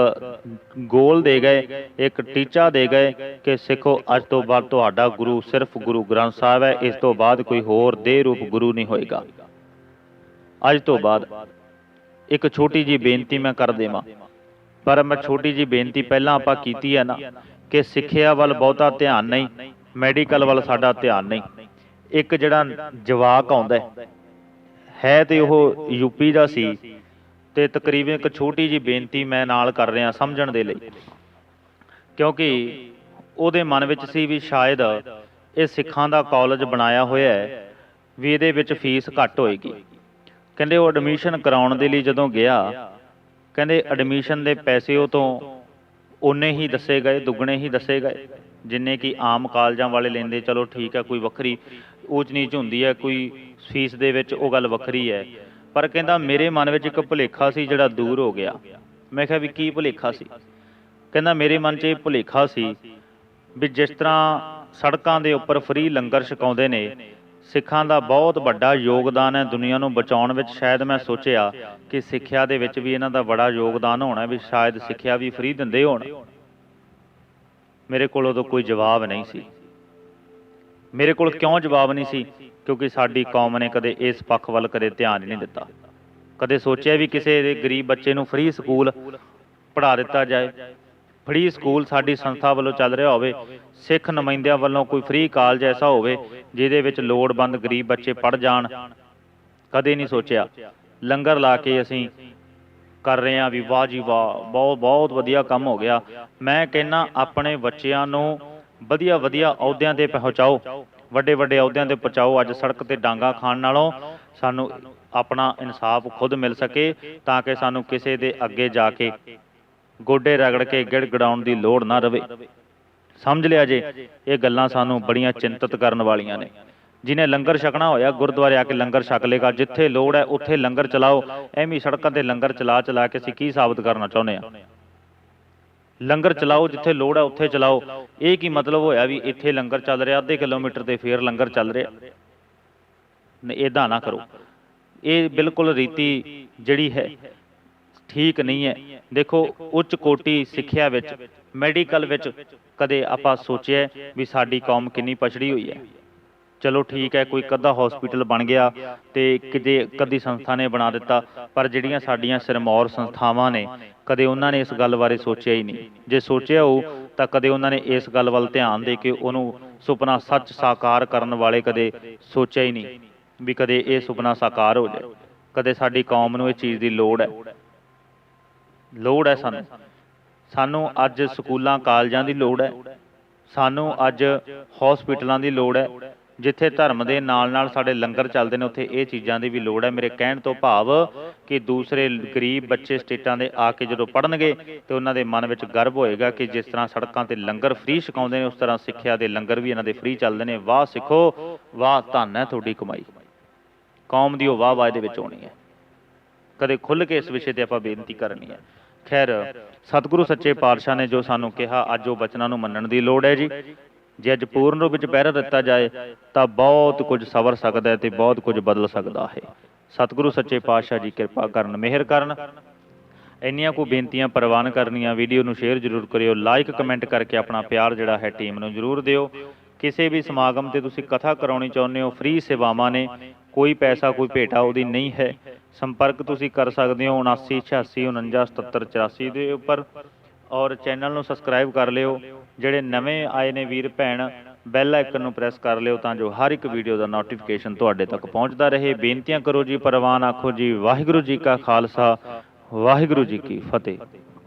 ਗੋਲ ਦੇ ਗਏ, ਇੱਕ ਟੀਚਾ ਦੇ ਗਏ ਕਿ ਸਿੱਖੋ, ਅੱਜ ਤੋਂ ਬਾਅਦ ਤੁਹਾਡਾ ਗੁਰੂ ਸਿਰਫ ਗੁਰੂ ਗ੍ਰੰਥ ਸਾਹਿਬ ਹੈ, ਇਸ ਤੋਂ ਬਾਅਦ ਕੋਈ ਹੋਰ ਦੇ ਰੂਪ ਗੁਰੂ ਨਹੀਂ ਹੋਏਗਾ। ਅੱਜ ਤੋਂ ਬਾਅਦ ਇੱਕ ਛੋਟੀ ਜੀ ਬੇਨਤੀ ਮੈਂ ਕਰ ਦੇਵਾਂ। ਪਰ ਮੈਂ ਛੋਟੀ ਜੀ ਬੇਨਤੀ ਪਹਿਲਾਂ ਆਪਾਂ ਕੀਤੀ ਹੈ ਨਾ ਕਿ ਸਿੱਖਿਆ ਵੱਲ ਬਹੁਤਾ ਧਿਆਨ ਨਹੀਂ, ਮੈਡੀਕਲ ਵੱਲ ਸਾਡਾ ਧਿਆਨ ਨਹੀਂ। ਇੱਕ ਜਿਹੜਾ ਜਵਾਕ ਆਉਂਦਾ ਹੈ, ਹੈ ਤੇ ਉਹ ਯੂਪੀ ਦਾ ਸੀ। ਤੇ ਤਕਰੀਬਨ ਇੱਕ ਛੋਟੀ ਜੀ ਬੇਨਤੀ ਮੈਂ ਨਾਲ ਕਰ ਰਿਹਾ ਸਮਝਣ ਦੇ ਲਈ। ਕਿਉਂਕਿ ਉਹਦੇ ਮਨ ਵਿੱਚ ਸੀ ਵੀ ਸ਼ਾਇਦ ਇਹ ਸਿੱਖਾਂ ਦਾ ਕਾਲਜ ਬਣਾਇਆ ਹੋਇਆ ਹੈ ਵੀ ਇਹਦੇ ਵਿੱਚ ਫੀਸ ਘੱਟ ਹੋਏਗੀ। ਕਹਿੰਦੇ ਉਹ ਐਡਮਿਸ਼ਨ ਕਰਾਉਣ ਦੇ ਲਈ ਜਦੋਂ ਗਿਆ ਕਹਿੰਦੇ ਐਡਮਿਸ਼ਨ ਦੇ ਪੈਸੇ ਉਹ ਤੋਂ ਉਨੇ ਹੀ ਦੱਸੇ ਗਏ ਦੁੱਗਣੇ ਹੀ ਦੱਸੇ ਗਏ। ਜਿੰਨੇ ਕਿ ਆਮ ਕਾਲਜਾਂ ਵਾਲੇ ਲੈਂਦੇ ਚਲੋ ਠੀਕ ਹੈ ਕੋਈ ਵੱਖਰੀ ਊਚ ਨੀਚ ਹੁੰਦੀ ਹੈ, ਕੋਈ ਫੀਸ ਦੇ ਵਿੱਚ ਉਹ ਗੱਲ ਵੱਖਰੀ ਹੈ। ਪਰ ਕਹਿੰਦਾ ਮੇਰੇ ਮਨ ਵਿੱਚ ਇੱਕ ਭੁਲੇਖਾ ਸੀ ਜਿਹੜਾ ਦੂਰ ਹੋ ਗਿਆ। ਮੈਂ ਕਿਹਾ ਵੀ ਕੀ ਭੁਲੇਖਾ ਸੀ? ਕਹਿੰਦਾ ਮੇਰੇ ਮਨ 'ਚ ਇਹ ਭੁਲੇਖਾ ਸੀ ਵੀ ਜਿਸ ਤਰ੍ਹਾਂ ਸੜਕਾਂ ਦੇ ਉੱਪਰ ਫ੍ਰੀ ਲੰਗਰ ਛਕਾਉਂਦੇ ਨੇ, ਸਿੱਖਾਂ ਦਾ ਬਹੁਤ ਵੱਡਾ ਯੋਗਦਾਨ ਹੈ ਦੁਨੀਆ ਨੂੰ ਬਚਾਉਣ ਵਿੱਚ। ਸ਼ਾਇਦ ਮੈਂ ਸੋਚਿਆ ਕਿ ਸਿੱਖਿਆ ਦੇ ਵਿੱਚ ਵੀ ਇਹਨਾਂ ਦਾ ਬੜਾ ਯੋਗਦਾਨ ਹੋਣਾ ਵੀ ਸ਼ਾਇਦ ਸਿੱਖਿਆ ਵੀ ਫ੍ਰੀ ਦਿੰਦੇ ਹੋਣ। ਮੇਰੇ ਕੋਲ ਉਦੋਂ ਕੋਈ ਜਵਾਬ ਨਹੀਂ ਸੀ। ਮੇਰੇ ਕੋਲ ਕਿਉਂ ਜਵਾਬ ਨਹੀਂ ਸੀ? ਕਿਉਂਕਿ ਸਾਡੀ ਕੌਮ ਨੇ ਕਦੇ ਇਸ ਪੱਖ ਵੱਲ ਕਦੇ ਧਿਆਨ ਹੀ ਨਹੀਂ ਦਿੱਤਾ। ਕਦੇ ਸੋਚਿਆ ਵੀ ਕਿਸੇ ਦੇ ਗਰੀਬ ਬੱਚੇ ਨੂੰ ਫ੍ਰੀ ਸਕੂਲ ਪੜ੍ਹਾ ਦਿੱਤਾ ਜਾਏ। ਫ੍ਰੀ ਸਕੂਲ ਸਾਡੀ ਸੰਸਥਾ ਵੱਲੋਂ ਚੱਲ ਰਿਹਾ ਹੋਵੇ, ਸਿੱਖ ਨੁਮਾਇੰਦਿਆਂ ਵੱਲੋਂ ਕੋਈ ਫ੍ਰੀ ਕਾਲਜ ਐਸਾ ਹੋਵੇ, ਜਿਹਦੇ ਵਿੱਚ ਲੋੜਵੰਦ ਗਰੀਬ ਬੱਚੇ ਪੜ ਜਾਣ, ਕਦੇ ਨਹੀਂ ਸੋਚਿਆ। ਲੰਗਰ ਲਾ ਕੇ ਅਸੀਂ ਕਰ ਰਹੇ ਹਾਂ ਵੀ ਵਾਹ ਜੀ ਵਾਹ ਬਹੁਤ ਬਹੁਤ ਵਧੀਆ ਕੰਮ ਹੋ ਗਿਆ। ਮੈਂ ਕਹਿੰਨਾ ਆਪਣੇ ਬੱਚਿਆਂ ਨੂੰ ਵਧੀਆ ਵਧੀਆ ਅਹੁਦਿਆਂ ਤੇ ਪਹੁੰਚਾਓ। ਵੱਡੇ ਵੱਡੇ ਅਹੁਦਿਆਂ ਤੇ ਪਹੁੰਚਾਓ। ਅੱਜ ਸੜਕ ਤੇ ਡਾਂਗਾ ਖਾਣ ਨਾਲੋਂ ਸਾਨੂੰ ਆਪਣਾ ਇਨਸਾਫ ਖੁਦ ਮਿਲ ਸਕੇ ਤਾਂ ਕਿ ਸਾਨੂੰ ਕਿਸੇ ਦੇ ਅੱਗੇ ਜਾ ਕੇ ਗੋਡੇ ਰਗੜ ਕੇ ਗਿੜਗੜਾਉਣ ਦੀ ਲੋੜ ਨਾ ਰਵੇ। ਸਮਝ ਲਿਆ ਜੇ? ਇਹ ਗੱਲਾਂ ਸਾਨੂੰ ਬੜੀਆਂ ਚਿੰਤਤ ਕਰਨ ਵਾਲੀਆਂ ਨੇ। ਜਿਨੇ ਲੰਗਰ ਛਕਣਾ ਹੋਇਆ, ਗੁਰਦੁਆਰੇ ਆ ਕੇ ਲੰਗਰ ਛਕ ਲੇਗਾ। ਜਿੱਥੇ ਲੋੜ ਹੈ, ਉੱਥੇ ਲੰਗਰ ਚਲਾਓ। ਐਵੇਂ ਸੜਕਾਂ ਤੇ ਲੰਗਰ ਚਲਾ ਚਲਾ ਕੇ ਅਸੀਂ ਕੀ ਸਾਬਤ ਕਰਨਾ ਚਾਹੁੰਦੇ ਆ ਲੰਗਰ ਚਲਾਓ ਜਿੱਥੇ ਲੋੜ ਹੈ ਉੱਥੇ ਚਲਾਓ। ਇਹ ਕੀ ਮਤਲਬ ਹੋਇਆ ਵੀ ਇੱਥੇ ਲੰਗਰ ਚੱਲ ਰਿਹਾ, ਅੱਧੇ ਕਿਲੋਮੀਟਰ ਤੇ ਫੇਰ ਲੰਗਰ ਚੱਲ ਰਿਹਾ? ਨਹੀਂ ਇਦਾਂ ਨਾ ਕਰੋ। ਇਹ ਬਿਲਕੁਲ ਰੀਤੀ ਜਿਹੜੀ ਹੈ, ਠੀਕ ਨਹੀਂ ਹੈ। ਦੇਖੋ, ਉੱਚ ਕੋਟੀ ਸਿੱਖਿਆ ਵਿੱਚ, ਮੈਡੀਕਲ ਵਿੱਚ ਕਦੇ ਆਪਾਂ ਸੋਚਿਆ ਵੀ ਸਾਡੀ ਕੌਮ ਕਿੰਨੀ ਪਛੜੀ ਹੋਈ ਹੈ। ਚਲੋ ਠੀਕ ਹੈ, ਕੋਈ ਕੱਦਾ ਹਸਪੀਟਲ ਬਣ ਗਿਆ ਤੇ ਕਿਤੇ ਕਦੀ ਸੰਸਥਾ ਨੇ ਬਣਾ ਦਿੱਤਾ, ਪਰ ਜਿਹੜੀਆਂ ਸਾਡੀਆਂ ਸਿਰਮੌਰ ਸੰਸਥਾਵਾਂ ਨੇ, ਕਦੇ ਉਹਨਾਂ ਨੇ ਇਸ ਗੱਲ ਬਾਰੇ ਸੋਚਿਆ ਹੀ ਨਹੀਂ। ਜੇ ਸੋਚਿਆ ਹੋ ਤਾਂ ਕਦੇ ਉਹਨਾਂ ਨੇ ਇਸ ਗੱਲ ਵੱਲ ਧਿਆਨ ਦੇ ਕੇ ਉਹਨੂੰ ਸੁਪਨਾ ਸੱਚ ਸਾਕਾਰ ਕਰਨ ਵਾਲੇ ਕਦੇ ਸੋਚਿਆ ਹੀ ਨਹੀਂ ਵੀ ਕਦੇ ਇਹ ਸੁਪਨਾ ਸਾਕਾਰ ਹੋ ਜਾਏ। ਕਦੇ ਸਾਡੀ ਕੌਮ ਨੂੰ ਇਹ ਚੀਜ਼ ਦੀ ਲੋੜ ਹੈ। ਲੋੜ ਹੈ ਸਾਨੂੰ। ਸਾਨੂੰ ਅੱਜ ਸਕੂਲਾਂ, ਕਾਲਜਾਂ ਦੀ ਲੋੜ ਹੈ। ਸਾਨੂੰ ਅੱਜ ਹਸਪੀਟਲਾਂ ਦੀ ਲੋੜ ਹੈ। ਜਿੱਥੇ ਧਰਮ ਦੇ ਨਾਲ ਨਾਲ ਸਾਡੇ ਲੰਗਰ ਚੱਲਦੇ ਨੇ, ਉੱਥੇ ਇਹ ਚੀਜ਼ਾਂ ਦੀ ਵੀ ਲੋੜ ਹੈ। ਮੇਰੇ ਕਹਿਣ ਤੋਂ ਭਾਵ ਕਿ ਦੂਸਰੇ ਗਰੀਬ ਬੱਚੇ ਸਟੇਟਾਂ ਦੇ ਆ ਕੇ ਜਦੋਂ ਪੜਨਗੇ ਤੇ ਉਹਨਾਂ ਦੇ ਮਨ ਵਿੱਚ ਗਰਵ ਹੋਏਗਾ ਕਿ ਜਿਸ ਤਰ੍ਹਾਂ ਸੜਕਾਂ ਤੇ ਲੰਗਰ ਫ੍ਰੀ ਛਕਾਉਂਦੇ ਨੇ, ਉਸ ਤਰ੍ਹਾਂ ਸਿੱਖਿਆ ਦੇ ਲੰਗਰ ਵੀ ਇਹਨਾਂ ਦੇ ਫ੍ਰੀ ਚੱਲਦੇ ਨੇ। ਵਾਹ ਸਿੱਖੋ, ਵਾਹ ਧੰਨ ਹੈ ਤੁਹਾਡੀ ਕਮਾਈ। ਕੌਮ ਦੀ ਉਹ ਵਾਹ ਵਾਹ ਦੇ ਵਿੱਚ ਆਉਣੀ ਹੈ। ਕਦੇ ਖੁੱਲ ਕੇ ਇਸ ਵਿਸ਼ੇ ਤੇ ਆਪਾਂ ਬੇਨਤੀ ਕਰਨੀ ਹੈ। ਖੈਰ, ਸਤਿਗੁਰੂ ਸੱਚੇ ਪਾਤਸ਼ਾਹ ਨੇ ਜੋ ਸਾਨੂੰ ਕਿਹਾ, ਅੱਜ ਉਹ ਬਚਨਾਂ ਨੂੰ ਮੰਨਣ ਦੀ ਲੋੜ ਹੈ ਜੀ। ਜੇ ਅੱਜ ਪੂਰਨ ਰੂਪ ਵਿੱਚ ਪਹਿਰਾ ਦਿੱਤਾ ਜਾਏ, ਤਾਂ ਬਹੁਤ ਕੁਝ ਸਵਰ ਸਕਦਾ ਹੈ ਤੇ ਬਹੁਤ ਕੁਝ ਬਦਲ ਸਕਦਾ ਹੈ। ਸਤਿਗੁਰੂ ਸੱਚੇ ਪਾਤਸ਼ਾਹ ਜੀ ਕਿਰਪਾ ਕਰਨ, ਮਿਹਰ ਕਰਨ। ਇੰਨੀਆਂ ਕੋ ਬੇਨਤੀਆਂ ਪ੍ਰਵਾਨ ਕਰਨੀਆਂ, ਵੀਡੀਓ ਨੂੰ ਸ਼ੇਅਰ ਜ਼ਰੂਰ ਕਰਿਓ ਲਾਈਕ ਕਮੈਂਟ ਕਰਕੇ ਆਪਣਾ ਪਿਆਰ ਜਿਹੜਾ ਹੈ ਟੀਮ ਨੂੰ ਜ਼ਰੂਰ ਦਿਓ। ਕਿਸੇ ਵੀ ਸਮਾਗਮ ਤੇ ਤੁਸੀਂ ਕਥਾ ਕਰਾਉਣੀ ਚਾਹੁੰਦੇ ਹੋ, ਫ੍ਰੀ ਸੇਵਾਵਾਂ ਨੇ, ਕੋਈ ਪੈਸਾ, ਕੋਈ ਭੇਟਾ ਉਹਦੀ ਨਹੀਂ ਹੈ। ਸੰਪਰਕ ਤੁਸੀਂ ਕਰ ਸਕਦੇ ਹੋ 79 86 49 77 84 ਦੇ ਉੱਪਰ। ਔਰ ਚੈਨਲ ਨੂੰ ਸਬਸਕ੍ਰਾਈਬ ਕਰ ਲਿਓ। ਜਿਹੜੇ ਨਵੇਂ ਆਏ ਨੇ ਵੀਰ ਭੈਣ ਬੈਲ ਆਈਕਨ ਨੂੰ ਪ੍ਰੈਸ ਕਰ ਲਿਓ ਤਾਂ ਜੋ ਹਰ ਇੱਕ ਵੀਡੀਓ ਦਾ ਨੋਟੀਫਿਕੇਸ਼ਨ ਤੁਹਾਡੇ ਤੱਕ ਪਹੁੰਚਦਾ ਰਹੇ। ਬੇਨਤੀਆਂ ਕਰੋ ਜੀ, ਪ੍ਰਵਾਨ ਆਖੋ ਜੀ, ਵਾਹਿਗੁਰੂ ਜੀ ਕਾ ਖਾਲਸਾ, ਵਾਹਿਗੁਰੂ ਜੀ ਕੀ ਫਤਿਹ।